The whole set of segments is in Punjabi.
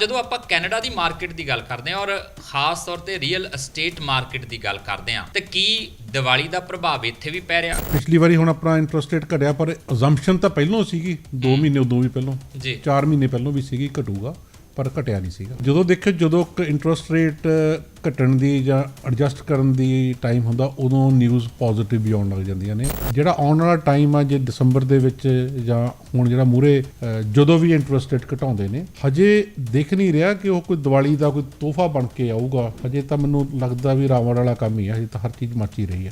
ਜਦੋਂ ਆਪਾਂ ਕੈਨੇਡਾ ਦੀ ਮਾਰਕੀਟ ਦੀ ਗੱਲ ਕਰਦੇ ਹਾਂ ਔਰ ਖਾਸ ਤੌਰ ਤੇ ਰੀਅਲ ਅਸਟੇਟ ਮਾਰਕੀਟ ਦੀ ਗੱਲ ਕਰਦੇ ਹਾਂ ਤੇ ਕੀ ਦੀਵਾਲੀ ਦਾ ਪ੍ਰਭਾਵ ਇੱਥੇ ਵੀ ਪੈ ਰਿਹਾ? ਪਿਛਲੀ ਵਾਰੀ ਹੁਣ ਆਪਣਾ ਇੰਟਰਸਟ ਰੇਟ ਘਟਿਆ ਪਰ ਅਜ਼ੰਪਸ਼ਨ ਤਾਂ ਪਹਿਲਾਂ ਸੀ 2 ਮਹੀਨੇ ਉਦੋਂ ਵੀ ਪਹਿਲਾਂ ਜੀ। 4 ਮਹੀਨੇ ਪਹਿਲਾਂ ਵੀ ਸੀਗੀ ਘਟੂਗਾ। ਪਰ ਘਟਿਆ ਨਹੀਂ ਸੀਗਾ। ਜਦੋਂ ਦੇਖੋ ਜਦੋਂ ਇੰਟਰਸਟ ਰੇਟ ਘਟਣ ਦੀ ਜਾਂ ਐਡਜਸਟ ਕਰਨ ਦੀ ਟਾਈਮ ਹੁੰਦਾ, ਉਦੋਂ ਨਿਊਜ਼ ਪੋਜ਼ਿਟਿਵ ਵੀ ਆਉਣ ਲੱਗ ਜਾਂਦੀਆਂ ਨੇ। ਜਿਹੜਾ ਆਉਣ ਵਾਲਾ ਟਾਈਮ ਆ, ਜੇ ਦਸੰਬਰ ਦੇ ਵਿੱਚ ਜਾਂ ਹੁਣ ਜਿਹੜਾ ਮੂਰੇ ਜਦੋਂ ਵੀ ਇੰਟਰਸਟ ਰੇਟ ਘਟਾਉਂਦੇ ਨੇ, ਹਜੇ ਦੇਖ ਨਹੀਂ ਰਿਹਾ ਕਿ ਉਹ ਕੋਈ ਦੀਵਾਲੀ ਦਾ ਕੋਈ ਤੋਹਫਾ ਬਣ ਕੇ ਆਊਗਾ। ਹਜੇ ਤਾਂ ਮੈਨੂੰ ਲੱਗਦਾ ਵੀ ਰਾਵਣ ਵਾਲਾ ਕੰਮ ਹੀ ਆ, ਹਜੇ ਤਾਂ ਹਰ ਚੀਜ਼ ਮੱਚੀ ਰਹੀ ਆ।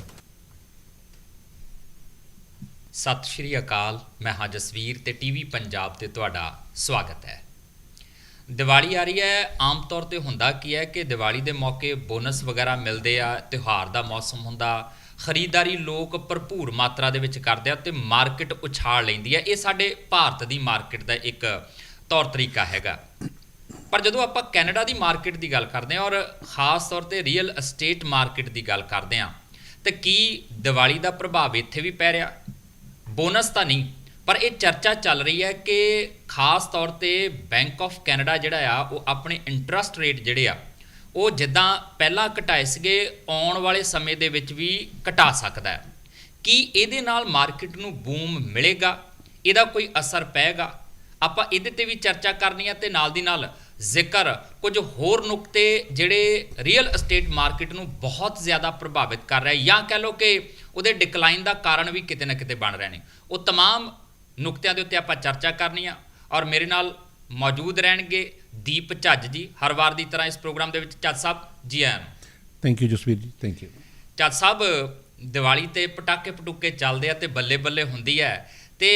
ਸਤਿ ਸ਼੍ਰੀ ਅਕਾਲ, ਮੈਂ ਹਾਂ ਜਸਵੀਰ ਤੇ ਟੀਵੀ ਪੰਜਾਬ ਤੇ ਤੁਹਾਡਾ ਸਵਾਗਤ ਹੈ। ਦੀਵਾਲੀ ਆ ਰਹੀ ਹੈ, ਆਮ ਤੌਰ ਤੇ ਹੁੰਦਾ ਕੀ ਹੈ ਕਿ ਦੀਵਾਲੀ ਦੇ ਮੌਕੇ ਬੋਨਸ ਵਗੈਰਾ ਮਿਲਦੇ ਆ, ਤਿਉਹਾਰ ਦਾ ਮੌਸਮ ਹੁੰਦਾ, ਖਰੀਦਦਾਰੀ ਲੋਕ ਭਰਪੂਰ ਮਾਤਰਾ ਦੇ ਵਿੱਚ ਕਰਦੇ ਆ ਤੇ ਮਾਰਕੀਟ ਉਛਾਲ ਲੈਂਦੀ ਹੈ। ਇਹ ਸਾਡੇ ਭਾਰਤ ਦੀ ਮਾਰਕੀਟ ਦਾ ਇੱਕ ਤੌਰ ਤਰੀਕਾ ਹੈਗਾ। ਪਰ ਜਦੋਂ ਆਪਾਂ ਕੈਨੇਡਾ ਦੀ ਮਾਰਕੀਟ ਦੀ ਗੱਲ ਕਰਦੇ ਹਾਂ ਔਰ ਖਾਸ ਤੌਰ ਤੇ ਰੀਅਲ ਅਸਟੇਟ ਮਾਰਕੀਟ ਦੀ ਗੱਲ ਕਰਦੇ ਹਾਂ, ਤੇ ਕੀ ਦੀਵਾਲੀ ਦਾ ਪ੍ਰਭਾਵ ਇੱਥੇ ਵੀ ਪੈ ਰਿਹਾ? ਬੋਨਸ ਤਾਂ ਨਹੀਂ ਪਰ ਇਹ ਚਰਚਾ ਚੱਲ ਰਹੀ ਹੈ ਕਿ ਖਾਸ ਤੌਰ ਤੇ ਬੈਂਕ ਆਫ ਕੈਨੇਡਾ ਜਿਹੜਾ ਆ ਉਹ ਆਪਣੇ ਇੰਟਰਸਟ ਰੇਟ ਜਿਹੜੇ ਆ ਉਹ ਜਿੱਦਾਂ ਪਹਿਲਾਂ ਘਟਾਏ ਸੀਗੇ ਆਉਣ ਵਾਲੇ ਸਮੇਂ ਦੇ ਵਿੱਚ ਵੀ ਘਟਾ ਸਕਦਾ ਹੈ ਕੀ ਇਹਦੇ ਨਾਲ ਮਾਰਕੀਟ ਨੂੰ ਬੂਮ ਮਿਲੇਗਾ ਇਹਦਾ ਕੋਈ ਅਸਰ ਪਏਗਾ ਆਪਾਂ ਇਹਦੇ ਤੇ ਵੀ ਚਰਚਾ ਕਰਨੀ ਹੈ ਤੇ ਨਾਲ ਦੀ ਨਾਲ ਜ਼ਿਕਰ ਕੁਝ ਹੋਰ ਨੁਕਤੇ ਜਿਹੜੇ ਰੀਅਲ ਅਸਟੇਟ ਮਾਰਕੀਟ ਨੂੰ ਬਹੁਤ ਜ਼ਿਆਦਾ ਪ੍ਰਭਾਵਿਤ ਕਰ ਰਿਹਾ ਜਾਂ ਕਹਿ ਲਓ ਕਿ ਉਹਦੇ ਡਿਕਲਾਈਨ ਦਾ ਕਾਰਨ ਵੀ ਕਿਤੇ ਨਾ ਕਿਤੇ ਬਣ ਰਹੇ ਨੇ ਉਹ तमाम ਨੁਕਤਿਆਂ ਦੇ ਉੱਤੇ ਆਪਾਂ ਚਰਚਾ ਕਰਨੀ ਆ ਔਰ ਮੇਰੇ ਨਾਲ ਮੌਜੂਦ ਰਹਿਣਗੇ ਦੀਪ ਝੱਜ ਜੀ ਹਰ ਵਾਰ ਦੀ ਤਰ੍ਹਾਂ ਇਸ ਪ੍ਰੋਗਰਾਮ ਦੇ ਵਿੱਚ ਝੱਜ ਸਾਹਿਬ ਜੀ ਆਇਆਂ ਥੈਂਕ ਯੂ ਜਸਵੀਰ ਜੀ ਥੈਂਕ ਯੂ ਚੱਲ ਸਾਹਿਬ ਦੀਵਾਲੀ ਤੇ ਪਟਾਕੇ ਪਟੂਕੇ ਚੱਲਦੇ ਆ ਤੇ ਬੱਲੇ ਬੱਲੇ ਹੁੰਦੀ ਹੈ ਤੇ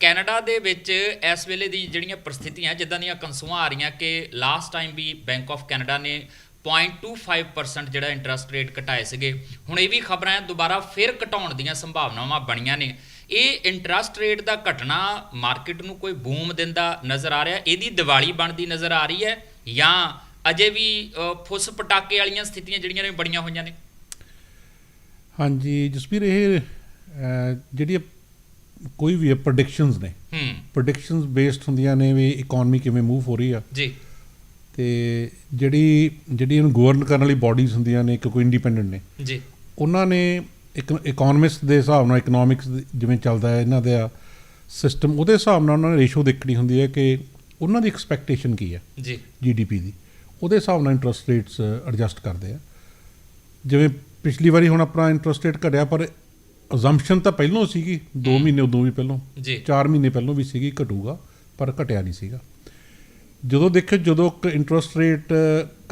ਕੈਨੇਡਾ ਦੇ ਵਿੱਚ ਇਸ ਵੇਲੇ ਦੀ ਜਿਹੜੀਆਂ ਪ੍ਰਸਥਿਤੀਆਂ ਜਿੱਦਾਂ ਦੀਆਂ ਕੰਸੂਆਂ ਆ ਰਹੀਆਂ ਕਿ ਲਾਸਟ ਟਾਈਮ ਵੀ ਬੈਂਕ ਆਫ ਕੈਨੇਡਾ ਨੇ 0.25% ਜਿਹੜਾ ਇੰਟਰਸਟ ਰੇਟ ਘਟਾਏ ਸੀਗੇ। ਹੁਣ ਇਹ ਵੀ ਖਬਰਾਂ ਦੁਬਾਰਾ ਫਿਰ ਘਟਾਉਣ ਦੀਆਂ ਸੰਭਾਵਨਾਵਾਂ ਬਣੀਆਂ ਨੇ। ਇਹ ਇੰਟਰਸਟ ਰੇਟ ਦਾ ਘਟਣਾ ਮਾਰਕੀਟ ਨੂੰ ਕੋਈ ਬੂਮ ਦਿੰਦਾ ਨਜ਼ਰ ਆ ਰਿਹਾ ਇਹਦੀ ਦੀਵਾਲੀ ਬਣਦੀ ਨਜ਼ਰ ਆ ਰਹੀ ਹੈ ਜਾਂ ਅਜੇ ਵੀ ਫੁੱਸ ਪਟਾਕੇ ਵਾਲੀਆਂ ਸਥਿਤੀਆਂ ਜਿਹੜੀਆਂ ਨੇ ਬਣੀਆਂ ਹੋਈਆਂ ਨੇ? ਹਾਂਜੀ ਜਸਵੀਰ ਇਹ ਅਹ, ਜਿਹੜੀਆਂ ਕੋਈ ਵੀ ਪ੍ਰੈਡਿਕਸ਼ਨਸ ਨੇ ਹੂੰ। ਪ੍ਰੈਡਿਕਸ਼ਨਸ ਬੇਸਡ ਹੁੰਦੀਆਂ ਨੇ ਵੀ ਇਕਨੋਮੀ ਕਿਵੇਂ ਮੂਵ ਹੋ ਰਹੀ ਆ। ਜੀ। ਤੇ ਜਿਹੜੀ ਜਿਹੜੀ ਇਹਨੂੰ ਗਵਰਨ ਕਰਨ ਵਾਲੀ ਬਾਡੀਜ਼ ਹੁੰਦੀਆਂ ਨੇ ਕਿ ਕੋਈ ਇੰਡੀਪੈਂਡੈਂਟ ਨੇ ਜੀ। ਉਹਨਾਂ ਨੇ ਇੱਕ ਇਕਨੋਮਿਸਟ ਦੇ ਹਿਸਾਬ ਨਾਲ ਇਕਨੋਮਿਕਸ ਜਿਵੇਂ ਚੱਲਦਾ ਹੈ ਇਹਨਾਂ ਦਾ ਸਿਸਟਮ ਉਹਦੇ ਹਿਸਾਬ ਨਾਲ ਉਹਨਾਂ ਨੇ ਰੇਸ਼ੋ ਦੇਖਣੀ ਹੁੰਦੀ ਹੈ ਕਿ ਉਹਨਾਂ ਦੀ ਐਕਸਪੈਕਟੇਸ਼ਨ ਕੀ ਹੈ ਜੀ। ਜੀਡੀਪੀ ਦੀ। ਉਹਦੇ ਹਿਸਾਬ ਨਾਲ ਇੰਟਰਸਟ ਰੇਟਸ ਐਡਜਸਟ ਕਰਦੇ ਆ। ਜਿਵੇਂ ਪਿਛਲੀ ਵਾਰੀ ਹੁਣ ਆਪਣਾ ਇੰਟਰਸਟ ਰੇਟ ਘਟਿਆ ਪਰ ਅਜ਼ੰਪਸ਼ਨ ਤਾਂ ਪਹਿਲਾਂ ਸੀਗੀ 2 ਮਹੀਨੇ ਉਦੋਂ ਵੀ ਪਹਿਲਾਂ। ਜੀ। 4 ਮਹੀਨੇ ਪਹਿਲਾਂ ਵੀ ਸੀਗੀ ਘਟੂਗਾ ਪਰ ਘਟਿਆ ਨਹੀਂ ਸੀਗਾ। ਜਦੋਂ ਦੇਖੋ ਜਦੋਂ ਇੰਟਰਸਟ ਰੇਟ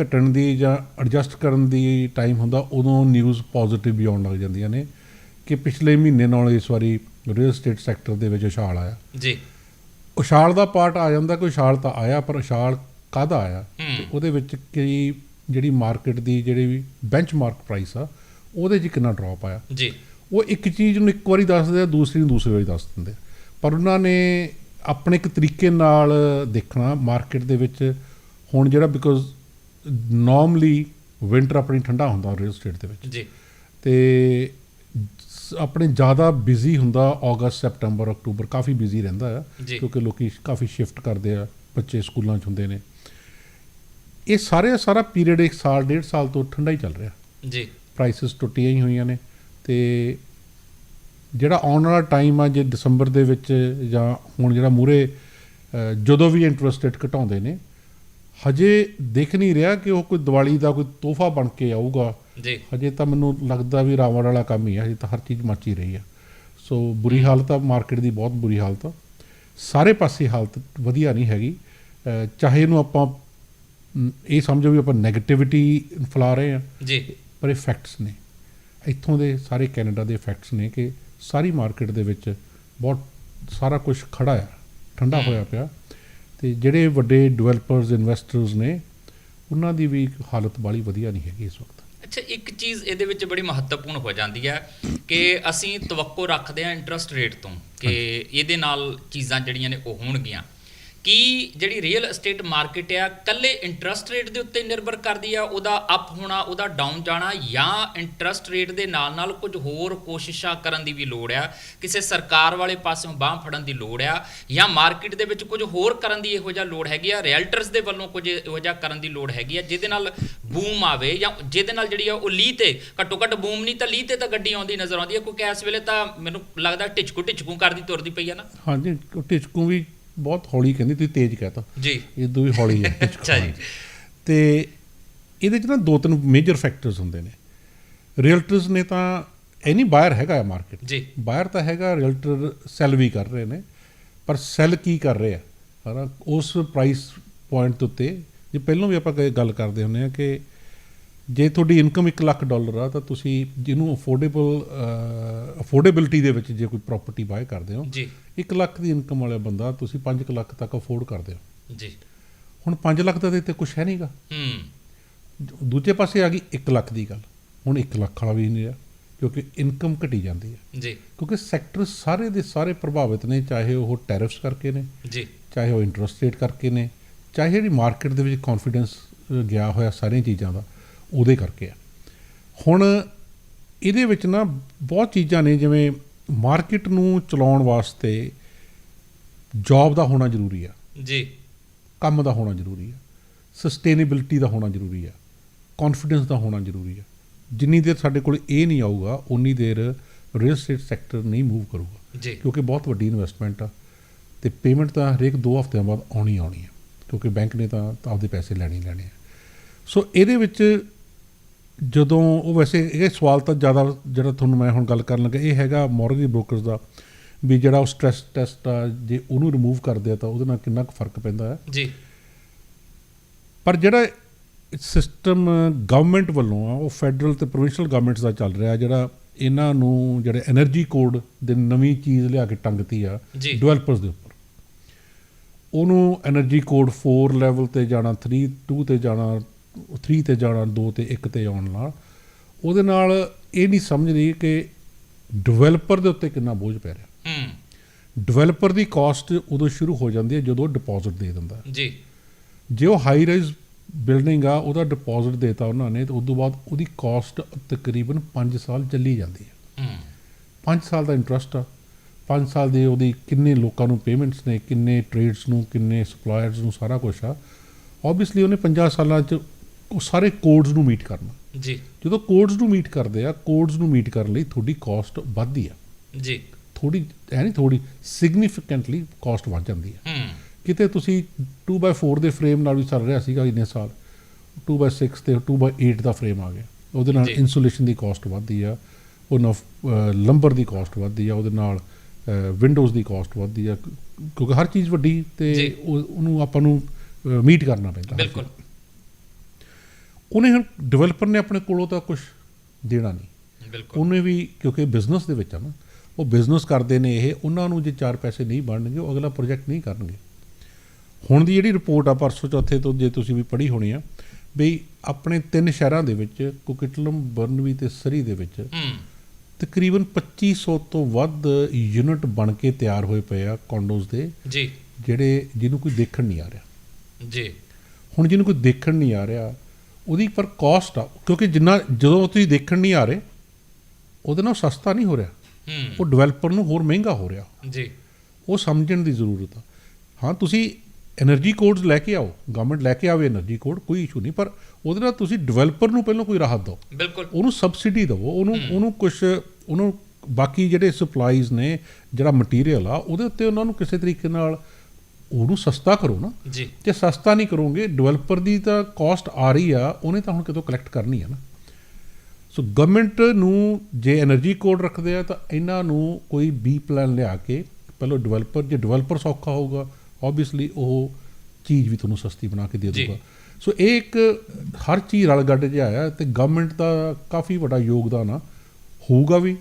ਘਟਣ ਦੀ ਜਾਂ ਐਡਜਸਟ ਕਰਨ ਦੀ ਟਾਈਮ ਹੁੰਦਾ ਉਦੋਂ ਨਿਊਜ਼ ਪੋਜ਼ਿਟਿਵ ਵੀ ਆਉਣ ਲੱਗ ਜਾਂਦੀਆਂ ਨੇ ਕਿ ਪਿਛਲੇ ਮਹੀਨੇ ਨਾਲ ਇਸ ਵਾਰੀ ਰੀਅਲ ਸਟੇਟ ਸੈਕਟਰ ਦੇ ਵਿੱਚ ਉਛਾਲ ਆਇਆ। ਜੀ। ਉਛਾਲ ਦਾ ਪਾਰਟ ਆ ਜਾਂਦਾ ਕੋਈ ਉਛਾਲ ਤਾਂ ਆਇਆ ਪਰ ਉਛਾਲ ਕਾਹਦਾ ਆਇਆ? ਉਹਦੇ ਵਿੱਚ ਕਈ ਜਿਹੜੀ ਮਾਰਕੀਟ ਦੀ ਜਿਹੜੀ ਵੀ ਬੈਂਚਮਾਰਕ ਪ੍ਰਾਈਸ ਆ ਉਹਦੇ 'ਚ ਕਿੰਨਾ ਡ੍ਰੌਪ ਆਇਆ? ਜੀ। ਉਹ ਇੱਕ ਚੀਜ਼ ਨੂੰ ਇੱਕ ਵਾਰੀ ਦੱਸਦੇ ਆ ਦੂਸਰੀ ਨੂੰ ਦੂਸਰੀ ਵਾਰੀ ਦੱਸ ਦਿੰਦੇ ਆ। ਪਰ ਉਹਨਾਂ ਨੇ ਆਪਣੇ ਇੱਕ ਤਰੀਕੇ ਨਾਲ ਦੇਖਣਾ ਮਾਰਕੀਟ ਦੇ ਵਿੱਚ ਹੁਣ ਜਿਹੜਾ ਬਿਕੋਜ਼ ਨਾਰਮਲੀ ਵਿੰਟਰ ਆਪਣੀ ਠੰਡਾ ਹੁੰਦਾ ਰੀਅਲ ਸਟੇਟ ਦੇ ਵਿੱਚ। ਜੀ। ਤੇ ਆਪਣੇ ਜ਼ਿਆਦਾ ਬਿਜ਼ੀ ਹੁੰਦਾ ਅਗਸਤ ਸੈਪਟੈਂਬਰ ਅਕਤੂਬਰ ਕਾਫੀ ਬਿਜ਼ੀ ਰਹਿੰਦਾ ਆ। ਕਿਉਂਕਿ ਲੋਕੀ ਕਾਫੀ ਸ਼ਿਫਟ ਕਰਦੇ ਆ ਬੱਚੇ ਸਕੂਲਾਂ 'ਚ ਹੁੰਦੇ ਨੇ। ਇਹ ਸਾਰੇ ਸਾਰਾ ਪੀਰੀਅਡ ਇੱਕ ਸਾਲ ਡੇਢ ਸਾਲ ਤੋਂ ਠੰਡਾ ਹੀ ਚੱਲ ਰਿਹਾ। ਜੀ। ਪ੍ਰਾਈਸਸ ਟੁੱਟੀਆਂ ਹੀ ਹੋਈਆਂ ਨੇ ਤੇ ਜਿਹੜਾ ਆਉਣ ਵਾਲਾ ਟਾਈਮ ਆ ਜੇ ਦਸੰਬਰ ਦੇ ਵਿੱਚ ਜਾਂ ਹੁਣ ਜਿਹੜਾ ਮੂਰੇ ਜਦੋਂ ਵੀ ਇੰਟਰਸਟ ਰੇਟ ਘਟਾਉਂਦੇ ਨੇ ਹਜੇ ਦਿਖ ਨਹੀਂ ਰਿਹਾ ਕਿ ਉਹ ਕੋਈ ਦੀਵਾਲੀ ਦਾ ਕੋਈ ਤੋਹਫਾ ਬਣ ਕੇ ਆਊਗਾ। ਜੀ। ਹਜੇ ਤਾਂ ਮੈਨੂੰ ਲੱਗਦਾ ਵੀ ਰਾਵਣ ਵਾਲਾ ਕੰਮ ਹੀ ਆ ਹਜੇ ਤਾਂ ਹਰ ਚੀਜ਼ ਮੱਚੀ ਰਹੀ ਆ। ਸੋ ਬੁਰੀ ਹਾਲਤ ਆ ਮਾਰਕੀਟ ਦੀ ਬਹੁਤ ਬੁਰੀ ਹਾਲਤ ਆ। ਸਾਰੇ ਪਾਸੇ ਹਾਲਤ ਵਧੀਆ ਨਹੀਂ ਹੈਗੀ। ਚਾਹੇ ਇਹਨੂੰ ਆਪਾਂ ਇਹ ਸਮਝੋ ਵੀ ਆਪਾਂ 네ਗੇਟਿਵਿਟੀ ਫੈਲਾ ਰਹੇ ਆ ਜੀ। ਪਰ ਇਹ ਫੈਕਟਸ ਨੇ। ਇੱਥੋਂ ਦੇ ਸਾਰੇ ਕੈਨੇਡਾ ਦੇ ਫੈਕਟਸ ਨੇ ਕਿ ਸਾਰੀ ਮਾਰਕੀਟ ਦੇ ਵਿੱਚ ਬਹੁਤ ਸਾਰਾ ਕੁਝ ਖੜਾ ਆ ਠੰਡਾ ਹੋਇਆ ਪਿਆ। ਤੇ ਜਿਹੜੇ ਵੱਡੇ ਡਿਵੈਲਪਰਸ ਇਨਵੈਸਟਰਸ ਨੇ ਉਹਨਾਂ ਦੀ ਵੀ ਹਾਲਤ ਬਾਲੀ ਵਧੀਆ ਨਹੀਂ ਹੈਗੀ ਇਸ ਵਕਤ। ਅੱਛਾ ਇੱਕ ਚੀਜ਼ ਇਹਦੇ ਵਿੱਚ ਬੜੀ ਮਹੱਤਵਪੂਰਨ ਹੋ ਜਾਂਦੀ ਹੈ ਕਿ ਅਸੀਂ ਤਵੱਕੋ ਰੱਖਦੇ ਹਾਂ ਇੰਟਰਸਟ ਰੇਟ ਤੋਂ ਕਿ ਇਹਦੇ ਨਾਲ ਚੀਜ਼ਾਂ ਜਿਹੜੀਆਂ ਨੇ ਉਹ ਹੋਣਗੀਆਂ। ਕੀ ਜਿਹੜੀ ਰੀਅਲ ਏਸਟੇਟ ਮਾਰਕੀਟ ਆ ਕੱਲੇ ਇੰਟਰਸਟ ਰੇਟ ਦੇ ਉੱਤੇ ਨਿਰਭਰ ਕਰਦੀ ਆ? ਉਹਦਾ ਅਪ ਹੋਣਾ, ਉਹਦਾ ਡਾਊਨ ਜਾਣਾ ਜਾਂ ਇੰਟਰਸਟ ਰੇਟ ਦੇ ਨਾਲ ਨਾਲ ਕੁਝ ਹੋਰ ਕੋਸ਼ਿਸ਼ਾਂ ਕਰਨ ਦੀ ਵੀ ਲੋੜ ਆ? ਕਿਸੇ ਸਰਕਾਰ ਵਾਲੇ ਪਾਸਿਓਂ ਬਾਹ ਫੜਨ ਦੀ ਲੋੜ ਆ? ਜਾਂ ਮਾਰਕੀਟ ਦੇ ਵਿੱਚ ਕੁਝ ਹੋਰ ਕਰਨ ਦੀ ਇਹੋ ਜਿਹਾ ਲੋੜ ਹੈਗੀ ਆ? ਰੀਅਲਟਰਸ ਦੇ ਵੱਲੋਂ ਕੁਝ ਇਹੋ ਜਿਹਾ ਕਰਨ ਦੀ ਲੋੜ ਹੈਗੀ ਆ, ਜਿਹਦੇ ਨਾਲ ਬੂਮ ਆਵੇ ਜਾਂ ਜਿਹਦੇ ਨਾਲ ਜਿਹੜੀ ਆ ਉਹ ਲੀ ਤੇ ਘੱਟੋ ਘੱਟ ਬੂਮ ਨਹੀਂ ਤਾਂ ਲੀ ਤੇ ਤਾਂ ਗੱਡੀ ਆਉਂਦੀ ਨਜ਼ਰ ਆਉਂਦੀ ਹੈ ਕਿਉਂਕਿ ਇਸ ਵੇਲੇ ਤਾਂ ਮੈਨੂੰ ਲੱਗਦਾ ਟਿਚਕੂ ਢਿਚਕੂ ਕਰਦੀ, ਤੁਰਦੀ ਪਈ ਆ ਨਾ। ਹਾਂਜੀ, ਢਿਚਕੂ ਵੀ ਬਹੁਤ ਹੌਲੀ ਕਹਿੰਦੀ ਤੁਸੀਂ ਤੇਜ਼ ਕਹਤਾ। ਜੀ। ਇਦੋਂ ਵੀ ਹੌਲੀ ਹੈ ਅੱਛਾ ਜੀ। ਤੇ ਇਹਦੇ ਚ ਨਾ ਦੋ ਤਿੰਨ ਮੇਜਰ ਫੈਕਟਰਸ ਹੁੰਦੇ ਨੇ। ਰੀਅਲਟਰਸ ਨੇ ਤਾਂ ਐਨੀ ਬਾਇਰ ਹੈਗਾ ਹੈ ਮਾਰਕੀਟ ਜੀ। ਬਾਇਰ ਤਾਂ ਹੈਗਾ ਰੀਅਲਟਰ ਸੈਲ ਵੀ ਕਰ ਰਹੇ ਨੇ ਪਰ ਸੈਲ ਕੀ ਕਰ ਰਹੇ ਆ? ਹਨਾ ਉਸ ਪ੍ਰਾਈਸ ਪੁਆਇੰਟ ਉੱਤੇ ਜੇ ਪਹਿਲਾਂ ਵੀ ਆਪਾਂ ਗੱਲ ਕਰਦੇ ਹੁੰਦੇ ਆ ਕਿ ਜੇ ਤੁਹਾਡੀ ਇਨਕਮ 1 ਲੱਖ ਡਾਲਰ ਆ ਤਾਂ ਤੁਸੀਂ ਜਿਹਨੂੰ ਅਫੋਰਡੇਬਲ ਅਫੋਰਡੇਬਿਲਟੀ ਦੇ ਵਿੱਚ ਜੇ ਕੋਈ ਪ੍ਰਾਪਰਟੀ ਬਾਏ ਕਰਦੇ ਹੋ ਜੀ। 1 ਲੱਖ ਦੀ ਇਨਕਮ ਵਾਲਾ ਬੰਦਾ ਤੁਸੀਂ 5 ਲੱਖ ਤੱਕ ਅਫੋਰਡ ਕਰਦੇ ਹੋ। ਜੀ। ਹੁਣ 5 ਲੱਖ ਦਾ ਤੇ ਇੱਥੇ ਕੁਝ ਹੈ ਨਹੀਂਗਾ ਹੂੰ। ਦੂਜੇ ਪਾਸੇ ਆ ਗਈ 1 ਲੱਖ ਦੀ ਗੱਲ। ਹੁਣ 1 ਲੱਖ ਵਾਲਾ ਵੀ ਨਹੀਂ ਰਿਹਾ ਕਿਉਂਕਿ ਇਨਕਮ ਘਟੀ ਜਾਂਦੀ ਹੈ ਜੀ। ਕਿਉਂਕਿ ਸੈਕਟਰ ਸਾਰੇ ਦੇ ਸਾਰੇ ਪ੍ਰਭਾਵਿਤ ਨੇ ਚਾਹੇ ਉਹ ਟੈਰਿਫਸ ਕਰਕੇ ਨੇ ਜੀ। ਚਾਹੇ ਉਹ ਇੰਟਰਸਟ ਰੇਟ ਕਰਕੇ ਨੇ ਚਾਹੇ ਜਿਹੜੀ ਮਾਰਕੀਟ ਦੇ ਵਿੱਚ ਕੌਨਫੀਡੈਂਸ ਗਿਆ ਹੋਇਆ ਸਾਰੀਆਂ ਚੀਜ਼ਾਂ ਦਾ। ਉਹਦੇ ਕਰਕੇ ਆ। ਹੁਣ ਇਹਦੇ ਵਿੱਚ ਨਾ ਬਹੁਤ ਚੀਜ਼ਾਂ ਨੇ ਜਿਵੇਂ ਮਾਰਕੀਟ ਨੂੰ ਚਲਾਉਣ ਵਾਸਤੇ ਜੌਬ ਦਾ ਹੋਣਾ ਜ਼ਰੂਰੀ ਆ। ਜੀ। ਕੰਮ ਦਾ ਹੋਣਾ ਜ਼ਰੂਰੀ ਆ। ਸਸਟੇਨੇਬਿਲਟੀ ਦਾ ਹੋਣਾ ਜ਼ਰੂਰੀ ਆ। ਕੌਨਫੀਡੈਂਸ ਦਾ ਹੋਣਾ ਜ਼ਰੂਰੀ ਆ। ਜਿੰਨੀ ਦੇਰ ਸਾਡੇ ਕੋਲ ਇਹ ਨਹੀਂ ਆਊਗਾ ਉਨੀ ਦੇਰ ਰੀਅਲ ਏਸਟੇਟ ਸੈਕਟਰ ਨਹੀਂ ਮੂਵ ਕਰੂਗਾ। ਜੀ। ਕਿਉਂਕਿ ਬਹੁਤ ਵੱਡੀ ਇਨਵੈਸਟਮੈਂਟ ਆ ਤੇ ਪੇਮੈਂਟ ਤਾਂ ਹਰੇਕ 2 ਹਫ਼ਤਿਆਂ ਬਾਅਦ ਆਉਣੀ ਆਉਣੀ ਹੈ ਕਿਉਂਕਿ ਬੈਂਕ ਨੇ ਤਾਂ ਆਪਦੇ ਪੈਸੇ ਲੈਣੇ ਲੈਣੇ ਆ। ਸੋ ਇਹਦੇ ਵਿੱਚ ਜਦੋਂ ਉਹ ਵੈਸੇ ਇਹ ਸਵਾਲ ਤਾਂ ਜ਼ਿਆਦਾ ਜਿਹੜਾ ਤੁਹਾਨੂੰ ਮੈਂ ਹੁਣ ਗੱਲ ਕਰਨ ਲੱਗਾ ਇਹ ਹੈਗਾ ਮੌਰਗੇਜ ਬ੍ਰੋਕਰਸ ਦਾ ਵੀ ਜਿਹੜਾ ਉਹ ਸਟ੍ਰੈਸ ਟੈਸਟ ਆ ਜੇ ਉਹਨੂੰ ਰਿਮੂਵ ਕਰਦੇ ਆ ਤਾਂ ਉਹਦੇ ਨਾਲ ਕਿੰਨਾ ਕੁ ਫ਼ਰਕ ਪੈਂਦਾ ਹੈ? ਜੀ। ਪਰ ਜਿਹੜਾ ਸਿਸਟਮ ਗਵਰਨਮੈਂਟ ਵੱਲੋਂ ਆ ਉਹ ਫੈਡਰਲ ਤੇ ਪ੍ਰੋਵਿੰਸ਼ੀਅਲ ਗਵਰਨਮੈਂਟਸ ਦਾ ਚੱਲ ਰਿਹਾ ਜਿਹੜਾ ਇਹਨਾਂ ਨੂੰ ਜਿਹੜੇ એનર્ਜੀ ਕੋਡ ਦੇ ਨਵੀਂ ਚੀਜ਼ ਲਿਆ ਕੇ ਟੰਗਤੀ ਆ ਡਿਵੈਲਪਰਸ ਦੇ ਉੱਪਰ। ਉਹਨੂੰ એનર્ਜੀ ਕੋਡ 4 ਲੈਵਲ ਤੇ ਜਾਣਾ 3 2 ਤੇ ਜਾਣਾ 3 ਤੇ ਜਾਣਾ 2 ਤੇ 1 ਤੇ ਆਉਣ ਨਾਲ ਉਹਦੇ ਨਾਲ ਇਹ ਨਹੀਂ ਸਮਝ ਰਹੀ ਕਿ ਡਿਵੈਲਪਰ ਦੇ ਉੱਤੇ ਕਿੰਨਾ ਬੋਝ ਪੈ ਰਿਹਾ। ਹੂੰ। ਡਿਵੈਲਪਰ ਦੀ ਕਾਸਟ ਉਦੋਂ ਸ਼ੁਰੂ ਹੋ ਜਾਂਦੀ ਹੈ ਜਦੋਂ ਡਿਪੋਜ਼ਿਟ ਦੇ ਦਿੰਦਾ। ਜੀ। ਜੇ ਉਹ ਹਾਈ ਰਾਈਜ਼ ਬਿਲਡਿੰਗ ਆ ਉਹਦਾ ਡਿਪੋਜ਼ਿਟ ਦੇਤਾ ਉਹਨਾਂ ਨੇ ਤੇ ਉਸ ਤੋਂ ਬਾਅਦ ਉਹਦੀ ਕਾਸਟ ਤਕਰੀਬਨ 5 ਸਾਲ ਚੱਲੀ ਜਾਂਦੀ ਹੈ। ਹੂੰ। 5 ਸਾਲ ਦਾ ਇੰਟਰਸਟ ਆ। 5 ਸਾਲ ਦੇ ਉਹਦੀ ਕਿੰਨੇ ਲੋਕਾਂ ਨੂੰ ਪੇਮੈਂਟਸ ਨੇ ਕਿੰਨੇ ਟ੍ਰੇਡਸ ਨੂੰ ਕਿੰਨੇ ਸਪਲਾਇਰਸ ਨੂੰ ਸਾਰਾ ਕੁਝ ਆ। ਆਬਵੀਅਸਲੀ ਉਹਨੇ 50 ਸਾਲਾਂ 'ਚ ਉਹ ਸਾਰੇ ਕੋਡਸ ਨੂੰ ਮੀਟ ਕਰਨਾ। ਜੀ। ਜਦੋਂ ਕੋਡਸ ਨੂੰ ਮੀਟ ਕਰਦੇ ਆ ਕੋਡਸ ਨੂੰ ਮੀਟ ਕਰਨ ਲਈ ਤੁਹਾਡੀ ਕਾਸਟ ਵੱਧਦੀ ਆ। ਜੀ। ਥੋੜੀ ਹੈ ਨਹੀਂ ਥੋੜੀ ਸਿਗਨੀਫੀਕੈਂਟਲੀ ਕਾਸਟ ਵੱਧ ਜਾਂਦੀ ਆ। ਹੂੰ। ਕਿਤੇ ਤੁਸੀਂ 2x4 ਦੇ ਫਰੇਮ ਨਾਲ ਵੀ ਚੱਲ ਰਿਹਾ ਸੀਗਾ ਇੰਨੇ ਸਾਲ 2x6 ਤੇ 2x8 ਦਾ ਫਰੇਮ ਆ ਗਿਆ। ਉਹਦੇ ਨਾਲ। ਇਨਸੂਲੇਸ਼ਨ ਦੀ ਕਾਸਟ ਵੱਧਦੀ ਆ ਉਹ ਨਾਲ ਲੰਬਰ ਦੀ ਕਾਸਟ ਵੱਧਦੀ ਆ ਉਹਦੇ ਨਾਲ ਵਿੰਡੋਜ਼ ਦੀ ਕਾਸਟ ਵੱਧਦੀ ਆ। ਕਿਉਂ- ਕਿਉਂਕਿ ਹਰ ਚੀਜ਼ ਵੱਡੀ ਤੇ ਉਹਨੂੰ ਆਪਾਂ ਨੂੰ ਮੀਟ ਕਰਨਾ ਪੈਂਦਾ ਬਿਲਕੁਲ। ਉਹਨੇ ਹੁਣ ਡਿਵੈਲਪਰ ਨੇ ਆਪਣੇ ਕੋਲੋਂ ਤਾਂ ਕੁਝ ਦੇਣਾ ਨਹੀਂ। ਬਿਲਕੁਲ। ਉਹਨੇ ਵੀ ਕਿਉਂਕਿ ਬਿਜ਼ਨਸ ਦੇ ਵਿੱਚ ਆ ਨਾ ਉਹ ਬਿਜ਼ਨਸ ਕਰਦੇ ਨੇ ਇਹ ਉਹਨਾਂ ਨੂੰ ਜੇ ਚਾਰ ਪੈਸੇ ਨਹੀਂ ਬਣਨਗੇ ਉਹ ਅਗਲਾ ਪ੍ਰੋਜੈਕਟ ਨਹੀਂ ਕਰਨਗੇ। ਹੁਣ ਦੀ ਜਿਹੜੀ ਰਿਪੋਰਟ ਆ ਪਰਸੋਂ ਚੌਥੇ ਤੋਂ ਜੇ ਤੁਸੀਂ ਵੀ ਪੜ੍ਹੀ ਹੋਣੀ ਆ ਵੀ ਆਪਣੇ ਤਿੰਨ ਸ਼ਹਿਰਾਂ ਦੇ ਵਿੱਚ ਕੁਕਿਟਲਮ ਬਰਨਵੀ ਤੇ ਸਰੀ ਦੇ ਵਿੱਚ ਤਕਰੀਬਨ 2500 ਤੋਂ ਵੱਧ ਯੂਨਿਟ ਬਣ ਕੇ ਤਿਆਰ ਹੋਏ ਪਏ ਆ ਕੌਂਡੋਜ਼ ਦੇ ਜੀ। ਜਿਹੜੇ ਜਿਹਨੂੰ ਕੋਈ ਦੇਖਣ ਨਹੀਂ ਆ ਰਿਹਾ। ਜੀ। ਹੁਣ ਜਿਹਨੂੰ ਕੋਈ ਦੇਖਣ ਨਹੀਂ ਆ ਰਿਹਾ ਉਹਦੀ ਪਰ ਕਾਸਟ ਆ ਕਿਉਂਕਿ ਜਿੰਨਾ ਜਦੋਂ ਤੁਸੀਂ ਦੇਖਣ ਨਹੀਂ ਆ ਰਹੇ ਉਹਦੇ ਨਾਲ ਸਸਤਾ ਨਹੀਂ ਹੋ ਰਿਹਾ। ਉਹ ਡਿਵੈਲਪਰ ਨੂੰ ਹੋਰ ਮਹਿੰਗਾ ਹੋ ਰਿਹਾ। ਜੀ। ਉਹ ਸਮਝਣ ਦੀ ਜ਼ਰੂਰਤ ਆ। ਹਾਂ ਤੁਸੀਂ એનર્ਜੀ ਕੋਡਸ ਲੈ ਕੇ ਆਓ ਗਵਰਨਮੈਂਟ ਲੈ ਕੇ ਆਵੇ એનર્ਜੀ ਕੋਡ ਕੋਈ ਇਸ਼ੂ ਨਹੀਂ ਪਰ ਉਹਦੇ ਨਾਲ ਤੁਸੀਂ ਡਿਵੈਲਪਰ ਨੂੰ ਪਹਿਲਾਂ ਕੋਈ ਰਾਹਤ ਦਿਓ। ਬਿਲਕੁਲ। ਉਹਨੂੰ ਸਬਸਿਡੀ ਦਿਵੋ ਉਹਨੂੰ ਉਹਨੂੰ ਕੁਝ ਉਹਨੂੰ ਬਾਕੀ ਜਿਹੜੇ ਸਪਲਾਈਜ਼ ਨੇ ਜਿਹੜਾ ਮਟੀਰੀਅਲ ਆ ਉਹਦੇ ਉੱਤੇ ਉਹਨਾਂ ਨੂੰ ਕਿਸੇ ਤਰੀਕੇ ਨਾਲ ਉਹਨੂੰ ਸਸਤਾ ਕਰੋ ਨਾ। ਜੀ। ਤੇ ਸਸਤਾ ਨਹੀਂ ਕਰੋਗੇ ਡਿਵੈਲਪਰ ਦੀ ਤਾਂ ਕਾਸਟ ਆ ਰਹੀ ਆ ਉਹਨੇ ਤਾਂ ਹੁਣ ਕਿਤੋਂ ਕਲੈਕਟ ਕਰਨੀ ਆ ਨਾ। ਸੋ ਗਵਰਨਮੈਂਟ ਨੂੰ ਜੇ એનર્ਜੀ ਕੋਡ ਰੱਖਦੇ ਆ ਤਾਂ ਇਹਨਾਂ ਨੂੰ ਕੋਈ ਬੀ ਪਲਾਨ ਲਿਆ ਕੇ ਪਹਿਲਾਂ ਡਿਵੈਲਪਰ ਜੇ ਡਿਵੈਲਪਰ ਸੌਖਾ ਹੋਊਗਾ ਆਬਵੀਅਸਲੀ ਉਹ ਚੀਜ਼ ਵੀ ਤੁਹਾਨੂੰ ਸਸਤੀ ਬਣਾ ਕੇ ਦੇ ਦੇਊਗਾ। ਸੋ ਇਹ ਇੱਕ ਹਰ ਚੀਜ਼ ਰਲ ਗੱਡ ਜਿਹਾ ਆ ਤੇ ਗਵਰਨਮੈਂਟ ਦਾ ਕਾਫੀ ਵੱਡਾ ਯੋਗਦਾਨ ਆ। ਹੋਊਗਾ ਵੀ।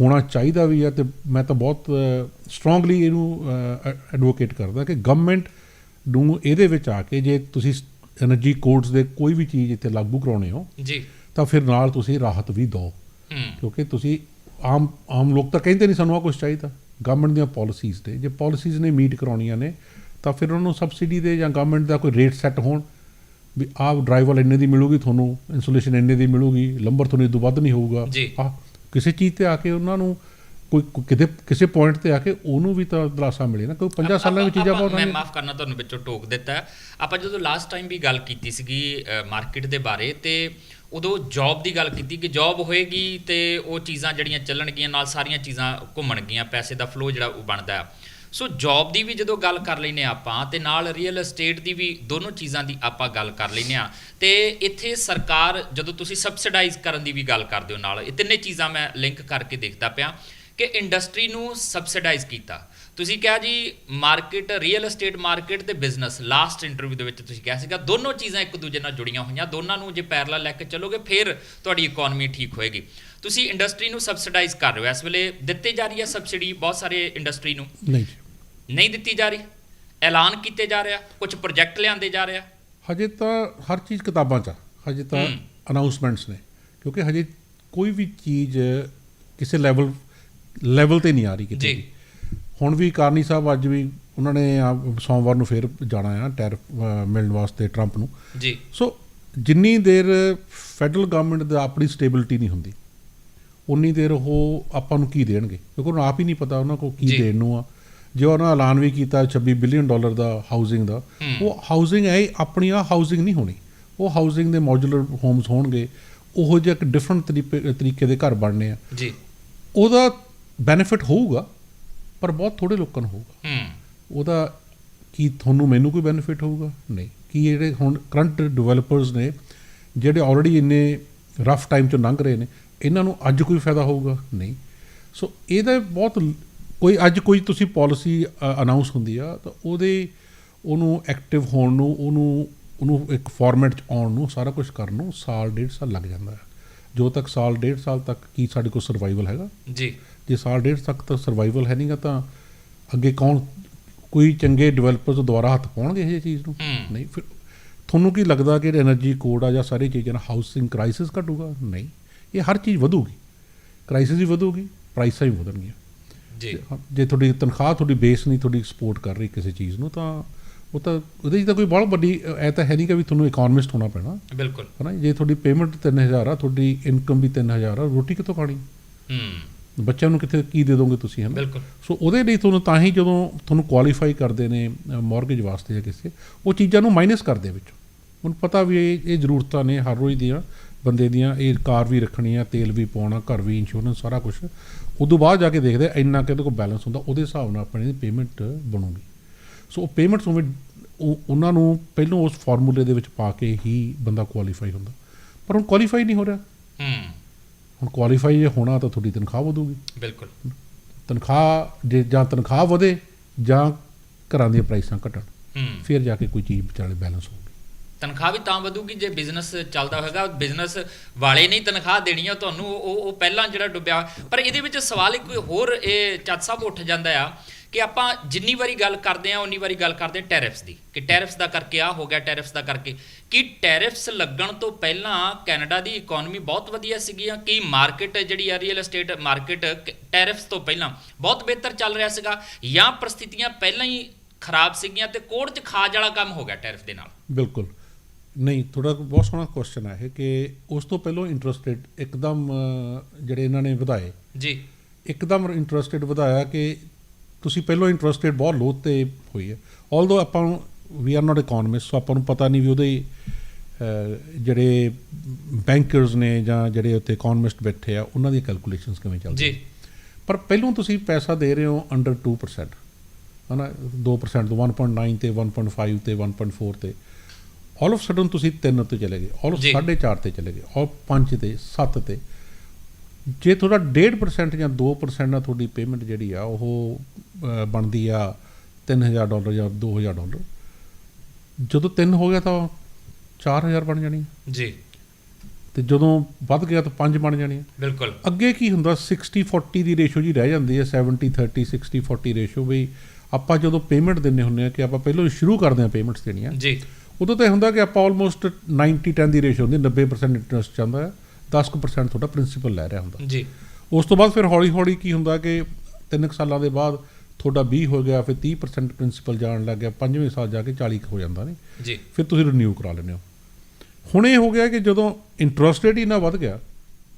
ਹੋਣਾ ਚਾਹੀਦਾ ਵੀ ਹੈ ਤੇ ਮੈਂ ਤਾਂ ਬਹੁਤ ਸਟਰੋਂਗਲੀ ਇਹਨੂੰ ਐਡਵੋਕੇਟ ਕਰਦਾ ਕਿ ਗਵਰਨਮੈਂਟ ਨੂੰ ਇਹਦੇ ਵਿੱਚ ਆ ਕੇ ਜੇ ਤੁਸੀਂ એનર્ਜੀ ਕੋਡਸ ਦੇ ਕੋਈ ਵੀ ਚੀਜ਼ ਇੱਥੇ ਲਾਗੂ ਕਰਾਉਣੇ ਹੋ ਜੀ। ਤਾਂ ਫਿਰ ਨਾਲ ਤੁਸੀਂ ਰਾਹਤ ਵੀ ਦਿਓ। ਕਿਉਂਕਿ ਤੁਸੀਂ ਆਮ ਆਮ ਲੋਕ ਤਾਂ ਕਹਿੰਦੇ ਨਹੀਂ ਸਾਨੂੰ ਆ ਕੁਝ ਚਾਹੀਦਾ। ਗਵਰਨਮੈਂਟ ਦੀਆਂ ਪਾਲਿਸੀਜ਼ ਤੇ ਜੇ ਪਾਲਿਸੀਜ਼ ਨੇ ਮੀਟ ਕਰਾਉਣੀਆਂ ਨੇ ਤਾਂ ਫਿਰ ਉਹਨਾਂ ਨੂੰ ਸਬਸਿਡੀ ਦੇ ਜਾਂ ਗਵਰਨਮੈਂਟ ਦਾ ਕੋਈ ਰੇਟ ਸੈੱਟ ਹੋਣ ਵੀ ਆਹ ਡਰਾਈਵਰ ਇੰਨੇ ਦੀ ਮਿਲੂਗੀ ਤੁਹਾਨੂੰ ਇਨਸੂਲੇਸ਼ਨ ਇੰਨੇ ਦੀ ਮਿਲੂਗੀ ਲੰਬਰ ਤੁਹਾਨੂੰ ਇਹ ਤੋਂ ਵੱਧ ਨਹੀਂ ਹੋਊਗਾ। ਜੀ। ਕਿਸੇ ਚੀਜ਼ ਤੇ ਆ ਕੇ ਉਹਨਾਂ ਨੂੰ ਕੋਈ ਕਿਤੇ ਕਿਸੇ ਪੁਆਇੰਟ ਤੇ ਆ ਕੇ ਉਹਨੂੰ ਵੀ ਤਾਂ ਦਿਲਾਸਾ ਮਿਲੇ ਨਾ ਕੋਈ 50 ਸਾਲਾਂ ਵਿੱਚ ਚੀਜ਼ਾਂ ਬਹੁਤ ਮੈਂ। ਮਾਫ ਕਰਨਾ ਤੁਹਾਨੂੰ ਵਿੱਚੋਂ ਟੋਕ ਦਿੱਤਾ। ਆਪਾਂ ਜਦੋਂ ਲਾਸਟ ਟਾਈਮ ਵੀ ਗੱਲ ਕੀਤੀ ਸੀਗੀ ਮਾਰਕੀਟ ਦੇ ਬਾਰੇ ਤੇ ਉਦੋਂ ਜੌਬ ਦੀ ਗੱਲ ਕੀਤੀ ਕਿ ਜੌਬ ਹੋਏਗੀ ਤੇ ਉਹ ਚੀਜ਼ਾਂ ਜਿਹੜੀਆਂ ਚੱਲਣਗੀਆਂ ਨਾਲ ਸਾਰੀਆਂ ਚੀਜ਼ਾਂ ਘੁੰਮਣਗੀਆਂ ਪੈਸੇ ਦਾ ਫਲੋ ਜਿਹੜਾ ਉਹ ਬਣਦਾ ਹੈ ਸੋ ਜੌਬ ਦੀ ਵੀ ਜਦੋਂ ਗੱਲ ਕਰ ਲੈਨੇ ਆਪਾਂ ਤੇ ਨਾਲ ਰੀਅਲ ਏਸਟੇਟ ਦੀ ਵੀ ਦੋਨੋਂ ਚੀਜ਼ਾਂ ਦੀ ਆਪਾਂ ਗੱਲ ਕਰ ਲੈਨੇ ਆ ਤੇ ਇੱਥੇ ਸਰਕਾਰ ਜਦੋਂ ਤੁਸੀਂ ਸਬਸਿਡਾਈਜ਼ ਕਰਨ ਦੀ ਵੀ ਗੱਲ ਕਰਦੇ ਹੋ ਨਾਲ, ਇਹ ਤਿੰਨੇ ਚੀਜ਼ਾਂ ਮੈਂ ਲਿੰਕ ਕਰਕੇ ਦੇਖਦਾ ਪਿਆ ਕਿ ਇੰਡਸਟਰੀ ਨੂੰ ਸਬਸਿਡਾਈਜ਼ ਕੀਤਾ। ਤੁਸੀਂ ਕਿਹਾ ਜੀ ਮਾਰਕੀਟ ਰੀਅਲ ਏਸਟੇਟ ਮਾਰਕੀਟ ਤੇ ਬਿਜ਼ਨਸ ਲਾਸਟ ਇੰਟਰਵਿਊ ਦੇ ਵਿੱਚ ਤੁਸੀਂ ਕਿਹਾ ਸੀਗਾ, ਦੋਨੋਂ ਚੀਜ਼ਾਂ ਇੱਕ ਦੂਜੇ ਨਾਲ ਜੁੜੀਆਂ ਹੋਈਆਂ, ਦੋਨਾਂ ਨੂੰ ਜੇ ਪੈਰਲਲ ਲੈ ਕੇ ਚੱਲੋਗੇ, ਫਿਰ ਤੁਹਾਡੀ ਇਕਨੋਮੀ ਠੀਕ ਹੋਏਗੀ। ਤੁਸੀਂ ਇੰਡਸਟਰੀ ਨੂੰ ਸਬਸਿਡਾਈਜ਼ ਕਰ ਰਹੇ ਹੋ, ਇਸ ਵੇਲੇ ਦਿੱਤੀ ਜਾ ਰਹੀ ਹੈ ਸਬਸਿਡੀ ਬਹੁਤ ਸਾਰੇ ਇੰਡਸਟਰੀ ਨੂੰ ਨਹੀਂ ਦਿੱਤੀ ਜਾ ਰਹੀ ਐਲਾਨ ਕੀਤੇ ਜਾ ਰਿਹਾ ਕੁਝ ਪ੍ਰੋਜੈਕਟ ਲਿਆਂਦੇ ਜਾ ਰਿਹਾ ਹਜੇ ਤਾਂ ਹਰ ਚੀਜ਼ ਕਿਤਾਬਾਂ 'ਚ ਆ ਹਜੇ ਤਾਂ। ਅਨਾਉਂਸਮੈਂਟਸ ਨੇ ਕਿਉਂਕਿ ਹਜੇ ਕੋਈ ਵੀ ਚੀਜ਼ ਕਿਸੇ ਲੈਵਲ ਲੈਵਲ ਤੇ ਨਹੀਂ ਆ ਰਹੀ ਕਿਤੇ ਜੀ। ਹੁਣ ਵੀ ਕਾਰਨੀ ਸਾਹਿਬ ਅੱਜ ਵੀ ਉਹਨਾਂ ਨੇ ਸੋਮਵਾਰ ਨੂੰ ਫੇਰ ਜਾਣਾ ਆ ਟੈਰਿਫ ਮਿਲਣ ਵਾਸਤੇ ਟਰੰਪ ਨੂੰ ਜੀ ਸੋ ਜਿੰਨੀ ਦੇਰ ਫੈਡਰਲ ਗਵਰਨਮੈਂਟ ਦਾ ਆਪਣੀ ਸਟੇਬਿਲਿਟੀ ਨਹੀਂ ਹੁੰਦੀ ਉਨੀ ਦੇਰ ਉਹ ਆਪਾਂ ਨੂੰ ਕੀ ਦੇਣਗੇ ਕਿਉਂਕਿ ਉਹਨਾਂ ਆਪ ਹੀ ਨਹੀਂ ਪਤਾ ਉਹਨਾਂ ਕੀ ਜੀ। ਦੇਣ ਨੂੰ ਆ ਜੇ ਉਹਨਾਂ ਐਲਾਨ ਵੀ ਕੀਤਾ 26 ਬਿਲੀਅਨ ਡਾਲਰ ਦਾ ਹਾਊਸਿੰਗ ਦਾ। ਉਹ ਹਾਊਸਿੰਗ ਹੈ ਆਪਣੀ ਆ ਹਾਊਸਿੰਗ ਨਹੀਂ ਹੋਣੀ। ਉਹ ਹਾਊਸਿੰਗ ਦੇ ਮੋਡੂਲਰ ਹੋਮਸ ਹੋਣਗੇ ਉਹੋ ਜਿਹਾ ਇੱਕ ਡਿਫਰੈਂਟ ਤਰੀਕੇ ਦੇ ਘਰ ਬਣਨੇ ਆ। ਜੀ। ਉਹਦਾ ਬੈਨੀਫਿਟ ਹੋਊਗਾ ਪਰ ਬਹੁਤ ਥੋੜੇ ਲੋਕਾਂ ਨੂੰ ਹੋਊਗਾ। ਹੂੰ। ਉਹਦਾ ਕੀ ਤੁਹਾਨੂੰ ਮੈਨੂੰ ਕੋਈ ਬੈਨੀਫਿਟ ਹੋਊਗਾ? ਨਹੀਂ। ਕੀ ਜਿਹੜੇ ਹੁਣ ਕਰੰਟ ਡਿਵੈਲਪਰਸ ਨੇ ਜਿਹੜੇ ਆਲਰੇਡੀ ਇੰਨੇ ਰਫ ਟਾਈਮ ਚੋਂ ਲੰਘ ਰਹੇ ਨੇ ਇਹਨਾਂ ਨੂੰ ਅੱਜ ਕੋਈ ਫਾਇਦਾ ਹੋਊਗਾ? ਨਹੀਂ। ਸੋ ਇਹਦਾ ਬਹੁਤ ਕੋਈ ਅੱਜ ਕੋਈ ਤੁਸੀਂ ਪਾਲਿਸੀ ਅਨਾਉਂਸ ਹੁੰਦੀ ਆ ਤਾਂ ਉਹਦੇ ਉਹਨੂੰ ਐਕਟਿਵ ਹੋਣ ਨੂੰ ਉਹਨੂੰ ਉਹਨੂੰ ਇੱਕ ਫਾਰਮੈਟ ਚ ਆਉਣ ਨੂੰ ਸਾਰਾ ਕੁਝ ਕਰਨ ਨੂੰ ਸਾਲ ਡੇਢ ਸਾਲ ਲੱਗ ਜਾਂਦਾ ਹੈ। ਜੋ ਤੱਕ ਸਾਲ ਡੇਢ ਸਾਲ ਤੱਕ ਕੀ ਸਾਡੇ ਕੋਲ ਸਰਵਾਈਵਲ ਹੈਗਾ? ਜੀ। ਜੇ ਸਾਲ ਡੇਢ ਤੱਕ ਤਾਂ ਸਰਵਾਈਵਲ ਹੈ ਨਹੀਂਗਾ ਤਾਂ ਅੱਗੇ ਕੌਣ ਕੋਈ ਚੰਗੇ ਡਿਵੈਲਪਰਸ ਦੁਆਰਾ ਹੱਥ ਪਾਉਣਗੇ ਇਹ ਚੀਜ਼ ਨੂੰ? ਨਹੀਂ ਫਿਰ ਤੁਹਾਨੂੰ ਕੀ ਲੱਗਦਾ ਕਿ ਜਿਹੜਾ એનર્ਜੀ ਕੋਡ ਆ ਜਾਂ ਸਾਰੀ ਚੀਜ਼ਾਂ ਨਾਲ ਹਾਊਸਿੰਗ ਕ੍ਰਾਈਸਿਸ ਘਟੂਗਾ? ਨਹੀਂ। ਇਹ ਹਰ ਚੀਜ਼ ਵਧੂਗੀ। ਕ੍ਰਾਈਸਿਸ ਵੀ ਵਧੂਗੀ ਪ੍ਰਾਈਸਾਂ ਵੀ ਵਧਣਗੀਆਂ। ਜੀ। ਜੇ ਤੁਹਾਡੀ ਤਨਖਾਹ ਤੁਹਾਡੀ ਬੇਸ ਨਹੀਂ ਤੁਹਾਡੀ ਸਪੋਰਟ ਕਰ ਰਹੀ ਕਿਸੇ ਚੀਜ਼ ਨੂੰ ਤਾਂ ਉਹ ਤਾਂ ਉਹਦੇ 'ਚ ਤਾਂ ਕੋਈ ਬਹੁਤ ਵੱਡੀ ਐ ਤਾਂ ਹੈ ਨਹੀਂ ਕਿ ਵੀ ਤੁਹਾਨੂੰ ਇਕਨੋਮਿਸਟ ਹੋਣਾ ਪੈਣਾ। ਬਿਲਕੁਲ। ਹਨਾ ਜੇ? ਤੁਹਾਡੀ ਪੇਮੈਂਟ 3000 ਆ ਤੁਹਾਡੀ ਇਨਕਮ ਵੀ 3000 ਆ ਰੋਟੀ ਕਿੱਥੋਂ ਖਾਣੀ? ਹੂੰ। ਬੱਚਿਆਂ ਨੂੰ ਕਿੱਥੇ ਕੀ ਦੇ ਦੋਗੇ ਤੁਸੀਂ ਹਨਾ? ਬਿਲਕੁਲ। ਸੋ ਉਹਦੇ ਲਈ ਤੁਹਾਨੂੰ ਤਾਂ ਹੀ ਜਦੋਂ ਤੁਹਾਨੂੰ ਕੁਆਲੀਫਾਈ ਕਰਦੇ ਨੇ ਮਾਰਗੇਜ ਵਾਸਤੇ ਜਾਂ ਕਿਸੇ ਉਹ ਚੀਜ਼ਾਂ ਨੂੰ ਮਾਈਨਸ ਕਰਦੇ ਵਿੱਚੋਂ। ਉਹਨੂੰ ਪਤਾ ਵੀ ਇਹ ਇਹ ਜ਼ਰੂਰਤਾਂ ਨੇ ਹਰ ਰੋਜ਼ ਦੀਆਂ ਬੰਦੇ ਦੀਆਂ ਇਹ ਕਾਰ ਵੀ ਰੱਖਣੀ ਆ ਤੇਲ ਵੀ ਪਾਉਣਾ ਘਰ ਵੀ ਇੰਸ਼ੋਰੈਂਸ ਸਾਰਾ ਕੁਝ ਉਦੋਂ ਬਾਅਦ ਜਾ ਕੇ ਦੇਖਦੇ ਆ ਇੰਨਾ ਕਿਹਦੇ ਕੋਲ ਬੈਲੈਂਸ ਹੁੰਦਾ ਉਹਦੇ ਹਿਸਾਬ ਨਾਲ ਆਪਣੀ ਪੇਮੈਂਟ ਬਣੂਗੀ। ਸੋ ਉਹ ਪੇਮੈਂਟਸ ਉਵੇਂ ਉਹ ਉਹਨਾਂ ਨੂੰ ਪਹਿਲਾਂ ਉਸ ਫਾਰਮੂਲੇ ਦੇ ਵਿੱਚ ਪਾ ਕੇ ਹੀ ਬੰਦਾ ਕੁਆਲੀਫਾਈ ਹੁੰਦਾ। ਪਰ ਹੁਣ ਕੁਆਲੀਫਾਈ ਨਹੀਂ ਹੋ ਰਿਹਾ। ਹੂੰ। ਹੁਣ ਕੁਆਲੀਫਾਈ ਜੇ ਹੋਣਾ ਤਾਂ ਤੁਹਾਡੀ ਤਨਖਾਹ ਵਧੂਗੀ। ਬਿਲਕੁਲ। ਤਨਖਾਹ ਜੇ ਜਾਂ ਤਨਖਾਹ ਵਧੇ ਜਾਂ ਘਰਾਂ ਦੀਆਂ ਪ੍ਰਾਈਸਾਂ ਘਟਣ। ਹੂੰ। ਫਿਰ ਜਾ ਕੇ ਕੋਈ ਚੀਜ਼ ਵਿਚਾਲੇ ਬੈਲੈਂਸ ਹੋਊਗੀ। ਤਨਖਾਹ ਵੀ ਤਾਂ ਵਧੂਗੀ, ਜੇ ਬਿਜ਼ਨਸ ਚੱਲਦਾ ਹੋਏਗਾ ਬਿਜ਼ਨਸ ਵਾਲੇ ਨਹੀਂ ਤਨਖਾਹ ਦੇਣੀ ਆ, ਤੁਹਾਨੂੰ ਉਹ ਉਹ ਪਹਿਲਾਂ ਜਿਹੜਾ ਡੁੱਬਿਆ ਪਰ ਇਹਦੇ ਵਿੱਚ ਸਵਾਲ ਇੱਕ ਹੋਰ ਇਹ ਚੱਜ ਸਾਹਿਬ ਉੱਠ ਜਾਂਦਾ ਆ ਕਿ ਆਪਾਂ ਜਿੰਨੀ ਵਾਰੀ ਗੱਲ ਕਰਦੇ ਆ, ਉਨੀ ਵਾਰੀ ਗੱਲ ਕਰਦੇ ਟੈਰਿਫਸ ਦੀ, ਕਿ ਟੈਰਿਫਸ ਦਾ ਕਰਕੇ ਆ, ਹੋ ਗਿਆ ਟੈਰਿਫਸ ਦਾ ਕਰਕੇ। ਕੀ ਟੈਰਿਫਸ ਲੱਗਣ ਤੋਂ ਪਹਿਲਾਂ ਕੈਨੇਡਾ ਦੀ ਇਕਨੋਮੀ ਬਹੁਤ ਵਧੀਆ ਸੀਗੀ ਆ, ਕੀ ਮਾਰਕੀਟ ਜਿਹੜੀ ਆ ਰੀਅਲ ਏਸਟੇਟ ਮਾਰਕੀਟ ਟੈਰਿਫਸ ਤੋਂ ਪਹਿਲਾਂ ਬਹੁਤ ਬਿਹਤਰ ਚੱਲ ਰਿਹਾ ਸੀਗਾ, ਜਾਂ ਪ੍ਰਸਥਿਤੀਆਂ ਪਹਿਲਾਂ ਹੀ ਖਰਾਬ ਸੀਗੀਆਂ ਤੇ ਕੋੜ ਚ ਖਾਜ ਵਾਲਾ ਕੰਮ ਹੋ ਗਿਆ ਟੈਰਿਫ ਦੇ ਨਾਲ। ਬਿਲਕੁਲ। ਨਹੀਂ ਥੋੜਾ ਬਹੁਤ ਸੋਹਣਾ ਕੁਐਸਚਨ ਹੈ ਇਹ ਕਿ ਉਸ ਤੋਂ ਪਹਿਲਾਂ ਇੰਟਰਸਟ ਰੇਟ ਇੱਕਦਮ ਜਿਹੜੇ ਇਹਨਾਂ ਨੇ ਵਧਾਏ। ਜੀ। ਇੱਕਦਮ ਇੰਟਰਸਟ ਰੇਟ ਵਧਾਇਆ ਕਿ ਤੁਸੀਂ ਪਹਿਲਾਂ ਇੰਟਰਸਟ ਰੇਟ ਬਹੁਤ ਲੋਅ ਤੇ ਹੋਈ ਹੈ। ਆਲਦੋ ਆਪਾਂ ਵੀ ਆਰ ਨਾਟ ਇਕਨੋਮਿਸਟ ਸੋ ਆਪਾਂ ਨੂੰ ਪਤਾ ਨਹੀਂ ਵੀ ਉਹਦੇ ਜਿਹੜੇ ਬੈਂਕਰਸ ਨੇ ਜਾਂ ਜਿਹੜੇ ਉੱਤੇ ਇਕਨੋਮਿਸਟ ਬੈਠੇ ਆ ਉਹਨਾਂ ਦੀ ਕੈਲਕੂਲੇਸ਼ਨਸ ਕਿਵੇਂ ਚੱਲਦੀਆਂ। ਜੀ। ਪਰ ਪਹਿਲੋਂ ਤੁਸੀਂ ਪੈਸਾ ਦੇ ਰਹੇ ਹੋ ਅੰਡਰ 2% ਹਨਾ 2% ਤੋਂ 1.9 ਤੇ 1.5 ਤੇ 1.4 ਤੇ। ਆਲ ਆਫ ਸਡਨ ਤੁਸੀਂ 3 ਤੇ ਚਲੇ ਗਏ ਆਲ ਆਫ ਜੀ। 4.5 ਤੇ ਚਲੇ ਗਏ ਆਲ 5 ਤੇ 7 ਤੇ। ਜੇ ਤੁਹਾਡਾ 1.5% ਜਾਂ 2% ਨਾਲ ਤੁਹਾਡੀ ਪੇਮੈਂਟ ਜਿਹੜੀ ਆ ਉਹ ਬਣਦੀ ਆ 3000 ਡਾਲਰ ਜਾਂ 2000 ਡਾਲਰ। ਜਦੋਂ 3 ਹੋ ਗਿਆ ਤਾਂ 4000 ਬਣ ਜਾਣੀ। ਜੀ। ਤੇ ਜਦੋਂ ਵੱਧ ਗਿਆ ਤਾਂ 5 ਬਣ ਜਾਣੀ। ਬਿਲਕੁਲ। ਅੱਗੇ ਕੀ ਹੁੰਦਾ 60 40 ਦੀ ਰੇਸ਼ੋ ਜੀ ਰਹਿ ਜਾਂਦੀ ਹੈ 70 30 60 40 ਰੇਸ਼ੋ ਵੀ ਆਪਾਂ ਜਦੋਂ ਪੇਮੈਂਟ ਦਿੰਨੇ ਹੁੰਨੇ ਆ ਕਿ ਆਪਾਂ ਪਹਿਲਾਂ ਸ਼ੁਰੂ ਕਰਦੇ ਆ ਪੇਮੈਂਟਸ ਦੇਣੀਆਂ। ਜੀ। ਉਦੋਂ ਤਾਂ ਇਹ ਹੁੰਦਾ ਕਿ ਆਪਾਂ ਆਲਮੋਸਟ 90 10 ਦੀ ਰੇਸ਼ੋ ਹੁੰਦੀ 90% ਇੰਟਰਸਟ ਚਾਹੁੰਦਾ ਹੈ 10% ਤੁਹਾਡਾ ਪ੍ਰਿੰਸੀਪਲ ਲੈ ਰਿਹਾ ਹੁੰਦਾ। ਜੀ। ਉਸ ਤੋਂ ਬਾਅਦ ਫਿਰ ਹੌਲੀ ਹੌਲੀ ਕੀ ਹੁੰਦਾ ਕਿ ਤਿੰਨ ਕੁ ਸਾਲਾਂ ਦੇ ਬਾਅਦ ਤੁਹਾਡਾ 20 ਹੋ ਗਿਆ ਫਿਰ 30% ਪ੍ਰਿੰਸੀਪਲ ਜਾਣ ਲੱਗ ਗਿਆ ਪੰਜਵੇਂ ਸਾਲ ਜਾ ਕੇ 40 ਕੁ ਹੋ ਜਾਂਦਾ ਨੇ। ਜੀ। ਫਿਰ ਤੁਸੀਂ ਰੀਨਿਊ ਕਰਾ ਲੈਂਦੇ ਹੋ। ਹੁਣ ਇਹ ਹੋ ਗਿਆ ਕਿ ਜਦੋਂ ਇੰਟਰਸਟ ਰੇਟ ਹੀ ਨਾ ਵੱਧ ਗਿਆ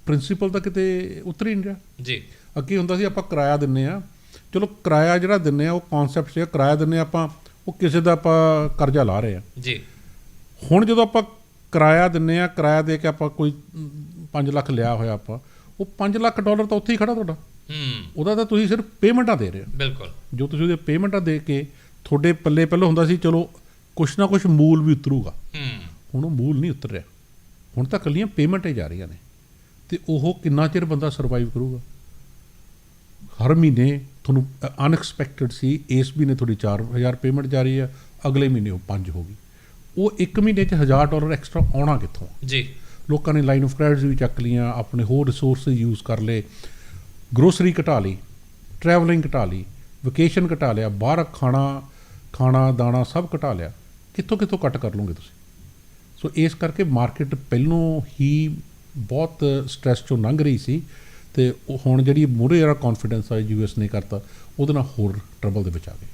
ਪ੍ਰਿੰਸੀਪਲ ਤਾਂ ਕਿਤੇ ਉਤਰ ਹੀ ਨਹੀਂ ਰਿਹਾ। ਜੀ। ਅੱਗੇ ਹੁੰਦਾ ਸੀ ਆਪਾਂ ਕਿਰਾਇਆ ਦਿੰਨੇ ਆ। ਚਲੋ ਕਿਰਾਇਆ ਜਿਹੜਾ ਦਿੰਨੇ ਆ ਉਹ ਕਨਸੈਪਟ ਸੀ ਕਿਰਾਇਆ ਦਿੰਨੇ ਆਪਾਂ ਉਹ ਕਿਸੇ ਦਾ ਆਪਾਂ ਕਰਜ਼ਾ ਲਾ ਰਹੇ ਆ। ਜੀ। ਹੁਣ ਜਦੋਂ ਆਪਾਂ ਕਿਰਾਇਆ ਦਿੰਨੇ ਆ ਕਿਰਾਇਆ ਦੇ ਕੇ ਆਪਾਂ ਕੋਈ 5 ਲੱਖ ਲਿਆ ਹੋਇਆ ਆਪਾਂ ਉਹ 5 ਲੱਖ ਡਾਲਰ ਤਾਂ ਉੱਥੇ ਹੀ ਖੜਾ ਤੁਹਾਡਾ। ਹੂੰ। ਉਹਦਾ ਤਾਂ ਤੁਸੀਂ ਸਿਰਫ ਪੇਮੈਂਟਾਂ ਦੇ ਰਹੇ ਹੋ। ਬਿਲਕੁਲ। ਜੋ ਤੁਸੀਂ ਉਹਦੇ ਪੇਮੈਂਟਾਂ ਦੇ ਕੇ ਤੁਹਾਡੇ ਪੱਲੇ ਪਹਿਲਾਂ ਹੁੰਦਾ ਸੀ ਚਲੋ ਕੁਛ ਨਾ ਕੁਛ ਮੂਲ ਵੀ ਉਤਰੂਗਾ। ਹੂੰ। ਹੁਣ ਉਹ ਮੂਲ ਨਹੀਂ ਉਤਰ ਰਿਹਾ। ਹੁਣ ਤਾਂ ਕੱਲੀਆਂ ਪੇਮੈਂਟਾਂ ਹੀ ਜਾ ਰਹੀਆਂ ਨੇ। ਤੇ ਉਹ ਕਿੰਨਾ ਚਿਰ ਬੰਦਾ ਸਰਵਾਈਵ ਕਰੂਗਾ? ਹਰ ਮਹੀਨੇ ਤੁਹਾਨੂੰ ਅਨਐਕਸਪੈਕਟਡ ਸੀ ਇਸ ਮਹੀਨੇ ਤੁਹਾਡੀ 4000 ਪੇਮੈਂਟ ਜਾ ਰਹੀ ਹੈ ਅਗਲੇ ਮਹੀਨੇ ਉਹ 5 ਹੋ ਗਈ। ਉਹ ਇੱਕ ਮਹੀਨੇ 'ਚ 1000 ਡਾਲਰ ਐਕਸਟਰਾ ਆਉਣਾ ਕਿੱਥੋਂ? ਜੀ। ਲੋਕਾਂ ਨੇ ਲਾਈਨ ਆਫ ਕ੍ਰੈਡਿਟਸ ਵੀ ਚੱਕ ਲੀਆਂ ਆਪਣੇ ਹੋਰ ਰਿਸੋਰਸਸ ਯੂਜ਼ ਕਰ ਲਏ ਗਰੋਸਰੀ ਘਟਾ ਲਈ ਟਰੈਵਲਿੰਗ ਘਟਾ ਲਈ ਵਕੇਸ਼ਨ ਘਟਾ ਲਿਆ ਬਾਹਰ ਖਾਣਾ ਖਾਣਾ ਦਾਣਾ ਸਭ ਘਟਾ ਲਿਆ। ਕਿੱਥੋਂ ਕਿੱਥੋਂ ਕੱਟ ਕਰ ਲਓਗੇ ਤੁਸੀਂ? ਸੋ ਇਸ ਕਰਕੇ ਮਾਰਕੀਟ ਪਹਿਲੋਂ ਹੀ ਬਹੁਤ ਸਟ੍ਰੈਸ ਚੋਂ ਲੰਘ ਰਹੀ ਸੀ ਤੇ ਹੁਣ ਜਿਹੜੀ ਮੂਹਰੇ ਜਿਹੜਾ ਕੌਨਫੀਡੈਂਸ ਆ ਯੂਐਸ ਨੇ ਕਰਤਾ ਉਹਦੇ ਨਾਲ ਹੋਰ ਟਰਬਲ ਦੇ ਵਿੱਚ ਆ ਗਏ।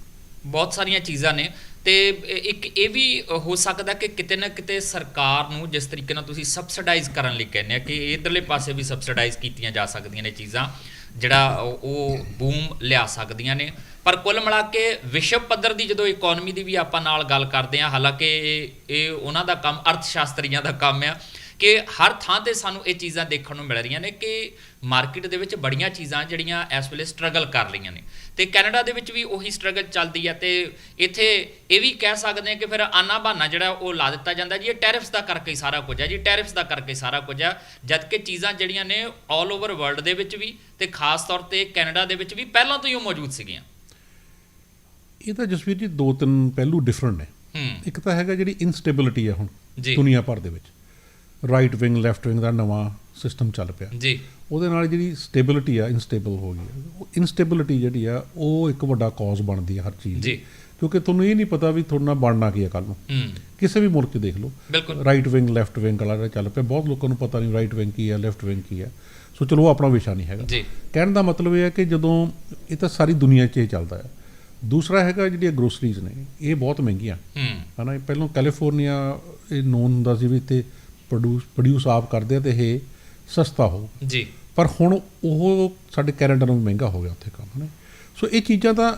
ਬਹੁਤ ਸਾਰੀਆਂ ਚੀਜ਼ਾਂ ਨੇ। ਤੇ ਇੱਕ ਇਹ ਵੀ ਹੋ ਸਕਦਾ ਕਿ ਕਿਤੇ ਨਾ ਕਿਤੇ ਸਰਕਾਰ ਨੂੰ ਜਿਸ ਤਰੀਕੇ ਨਾਲ ਤੁਸੀਂ ਸਬਸਿਡਾਈਜ਼ ਕਰਨ ਲਈ ਕਹਿੰਦੇ ਆ ਕਿ ਇਧਰਲੇ ਪਾਸੇ ਵੀ ਸਬਸਿਡਾਈਜ਼ ਕੀਤੀਆਂ ਜਾ ਸਕਦੀਆਂ ਨੇ ਚੀਜ਼ਾਂ, ਜਿਹੜਾ ਉਹ- ਬੂਮ ਲਿਆ ਸਕਦੀਆਂ ਨੇ। ਪਰ ਕੁੱਲ ਮਿਲਾ ਕੇ ਵਿਸ਼ਵ ਪੱਧਰ ਦੀ ਜਦੋਂ ਇਕਨੋਮੀ ਦੀ ਵੀ ਆਪਾਂ ਨਾਲ ਗੱਲ ਕਰਦੇ ਆ ਹਾਲਾਂਕਿ ਇਹ ਇਹ ਉਹਨਾਂ ਦਾ ਕੰਮ ਅਰਥ ਸ਼ਾਸਤਰੀਆਂ ਦਾ ਕੰਮ ਆ। ਕਿ ਹਰ ਥਾਂ ਤੇ ਸਾਨੂੰ ਇਹ ਚੀਜ਼ਾਂ ਦੇਖਣ ਨੂੰ ਮਿਲ ਰਹੀਆਂ ਨੇ ਕਿ ਮਾਰਕੀਟ ਦੇ ਵਿੱਚ ਬੜੀਆਂ ਚੀਜ਼ਾਂ ਜਿਹੜੀਆਂ ਇਸ ਵੇਲੇ ਸਟਰਗਲ ਕਰ ਰਹੀਆਂ ਨੇ। ਤੇ ਕੈਨੇਡਾ ਦੇ ਵਿੱਚ ਵੀ ਉਹੀ ਸਟਰਗਲ ਚੱਲਦੀ ਹੈ ਤੇ ਇੱਥੇ ਇਹ ਵੀ ਕਹਿ ਸਕਦੇ ਹਾਂ ਕਿ ਫਿਰ ਆਨਾ ਬਹਾਨਾ ਜਿਹੜਾ ਉਹ ਲਾ ਦਿੱਤਾ ਜਾਂਦਾ ਜੀ ਇਹ ਟੈਰਿਫਸ ਦਾ ਕਰਕੇ ਹੀ ਸਾਰਾ ਕੁਝ ਹੈ ਜੀ ਟੈਰਿਫਸ ਦਾ ਕਰਕੇ ਸਾਰਾ ਕੁਝ ਹੈ ਜਦ ਕਿ ਚੀਜ਼ਾਂ ਜਿਹੜੀਆਂ ਨੇ 올 ਓਵਰ ਵਰਲਡ ਦੇ ਵਿੱਚ ਵੀ ਤੇ ਖਾਸ ਤੌਰ ਤੇ ਕੈਨੇਡਾ ਦੇ ਵਿੱਚ ਵੀ ਪਹਿਲਾਂ ਤੋਂ ਹੀ ਉਹ ਮੌਜੂਦ ਸੀਗੀਆਂ। ਇਹ ਤਾਂ ਜਸਵੀਰ ਜੀ ਦੋ ਤਿੰਨ ਪਹਿਲੂ ਡਿਫਰੈਂਟ ਨੇ। ਹੂੰ। ਇੱਕ ਤਾਂ ਹੈਗਾ ਜਿਹੜੀ ਇਨਸਟੇਬਿਲਿਟੀ ਆ ਹੁਣ ਜੀ। ਦੁਨੀਆ ਭਰ ਦੇ ਵਿੱਚ। ਰਾਈਟ ਵਿੰਗ ਲੈਫਟ ਵਿੰਗ ਦਾ ਨਵਾਂ ਸਿਸਟਮ ਚੱਲ ਪਿਆ। ਜੀ। ਉਹਦੇ ਨਾਲ ਜਿਹੜੀ ਸਟੇਬਿਲਿਟੀ ਆ ਇਨਸਟੇਬਲ ਹੋ ਗਈ। ਉਹ ਇਨਸਟੇਬਿਲਿਟੀ ਜਿਹੜੀ ਆ ਉਹ ਇੱਕ ਵੱਡਾ ਕਾਜ਼ ਬਣਦੀ ਆ ਹਰ ਚੀਜ਼ ਜੀ। ਕਿਉਂਕਿ ਤੁਹਾਨੂੰ ਇਹ ਨਹੀਂ ਪਤਾ ਵੀ ਤੁਹਾਡੇ ਨਾਲ ਬਣਨਾ ਕੀ ਆ ਕੱਲ ਨੂੰ। ਹੂੰ। ਕਿਸੇ ਵੀ ਮੁਲਕ ਦੇਖ ਲਓ। ਰਾਈਟ ਵਿੰਗ ਲੈਫਟ ਵਿੰਗ ਵਾਲਾ ਚੱਲ ਪਿਆ ਬਹੁਤ ਲੋਕਾਂ ਨੂੰ ਪਤਾ ਨਹੀਂ ਰਾਈਟ ਵਿੰਗ ਕੀ ਆ ਲੈਫਟ ਵਿੰਗ ਕੀ ਆ। ਸੋ ਚਲੋ ਉਹ ਆਪਣਾ ਵਿਸ਼ਾ ਨਹੀਂ ਹੈਗਾ। ਜੀ। ਕਹਿਣ ਦਾ ਮਤਲਬ ਇਹ ਹੈ ਕਿ ਜਦੋਂ ਇਹ ਤਾਂ ਸਾਰੀ ਦੁਨੀਆ 'ਚ ਇਹ ਚੱਲਦਾ ਹੈ ਦੂਸਰਾ ਹੈਗਾ ਜਿਹੜੀਆਂ ਗਰੋਸਰੀਜ਼ ਨੇ ਇਹ ਬਹੁਤ ਮਹਿੰਗੀਆਂ। ਹੂੰ। ਹਨਾ ਪਹਿਲਾਂ ਕੈਲੀਫੋਰਨੀਆ ਇਹ ਨੋਨ ਹੁੰਦਾ ਸੀ ਵੀ ਤੇ ਪ੍ਰੋਡਿਊਸ ਪ੍ਰੋਡਿਊਸ ਆਪ ਕਰਦੇ ਆ ਤੇ ਇਹ ਸਸਤਾ ਹੋ ਜੀ। ਪਰ ਹੁਣ ਉਹ ਸਾਡੇ ਕੈਨੇਡਾ ਨਾਲੋਂ ਮਹਿੰਗਾ ਹੋ ਗਿਆ ਉੱਥੇ ਕੰਮ ਨੇ ਸੋ ਇਹ ਚੀਜ਼ਾਂ ਤਾਂ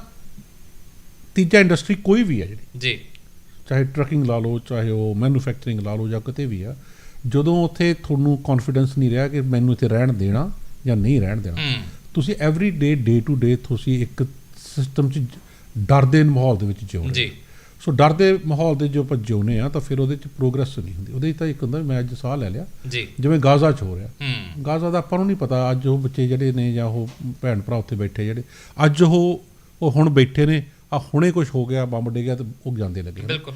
ਤੀਜਾ ਇੰਡਸਟਰੀ ਕੋਈ ਵੀ ਹੈ ਜਿਹੜੀ। ਜੀ। ਚਾਹੇ ਟਰੱਕਿੰਗ ਲਾ ਲਓ ਚਾਹੇ ਉਹ ਮੈਨੂਫੈਕਚਰਿੰਗ ਲਾ ਲਓ ਜਾਂ ਕਿਤੇ ਵੀ ਆ ਜਦੋਂ ਉੱਥੇ ਤੁਹਾਨੂੰ ਕੌਨਫੀਡੈਂਸ ਨਹੀਂ ਰਿਹਾ ਕਿ ਮੈਨੂੰ ਇੱਥੇ ਰਹਿਣ ਦੇਣਾ ਜਾਂ ਨਹੀਂ ਰਹਿਣ ਦੇਣਾ ਤੁਸੀਂ every day day to day ਤੁਸੀਂ ਇੱਕ ਸਿਸਟਮ 'ਚ ਜ- ਡਰ ਦੇ ਮਾਹੌਲ ਦੇ ਵਿੱਚ ਜਿਉ ਰਹੇ ਜੀ। ਸੋ ਡਰ ਦੇ ਮਾਹੌਲ ਦੇ ਜੋ ਆਪਾਂ ਜਿਉਨੇ ਆ ਤਾਂ ਫਿਰ ਉਹਦੇ 'ਚ ਪ੍ਰੋਗਰੈਸ ਨਹੀਂ ਹੁੰਦੀ। ਉਹਦੇ ਤਾਂ ਇੱਕ ਹੁੰਦਾ ਮੈਂ ਅੱਜ ਸਾਹ ਲੈ ਲਿਆ। ਜਿਵੇਂ ਗਾਜ਼ਾ 'ਚ ਹੋ ਰਿਹਾ। ਗਾਜ਼ਾ ਦਾ ਆਪਾਂ ਨੂੰ ਨਹੀਂ ਪਤਾ ਅੱਜ ਉਹ ਬੱਚੇ ਜਿਹੜੇ ਨੇ ਜਾਂ ਉਹ ਭੈਣ ਭਰਾ ਉੱਥੇ ਬੈਠੇ ਜਿਹੜੇ ਅੱਜ ਉਹ ਉਹ ਹੁਣ ਬੈਠੇ ਨੇ ਆ ਹੁਣੇ ਕੁਝ ਹੋ ਗਿਆ ਬੰਬ ਡਿੱਗਿਆ ਤੇ ਉਹ ਜਾਂਦੇ ਲੱਗੇ। ਬਿਲਕੁਲ।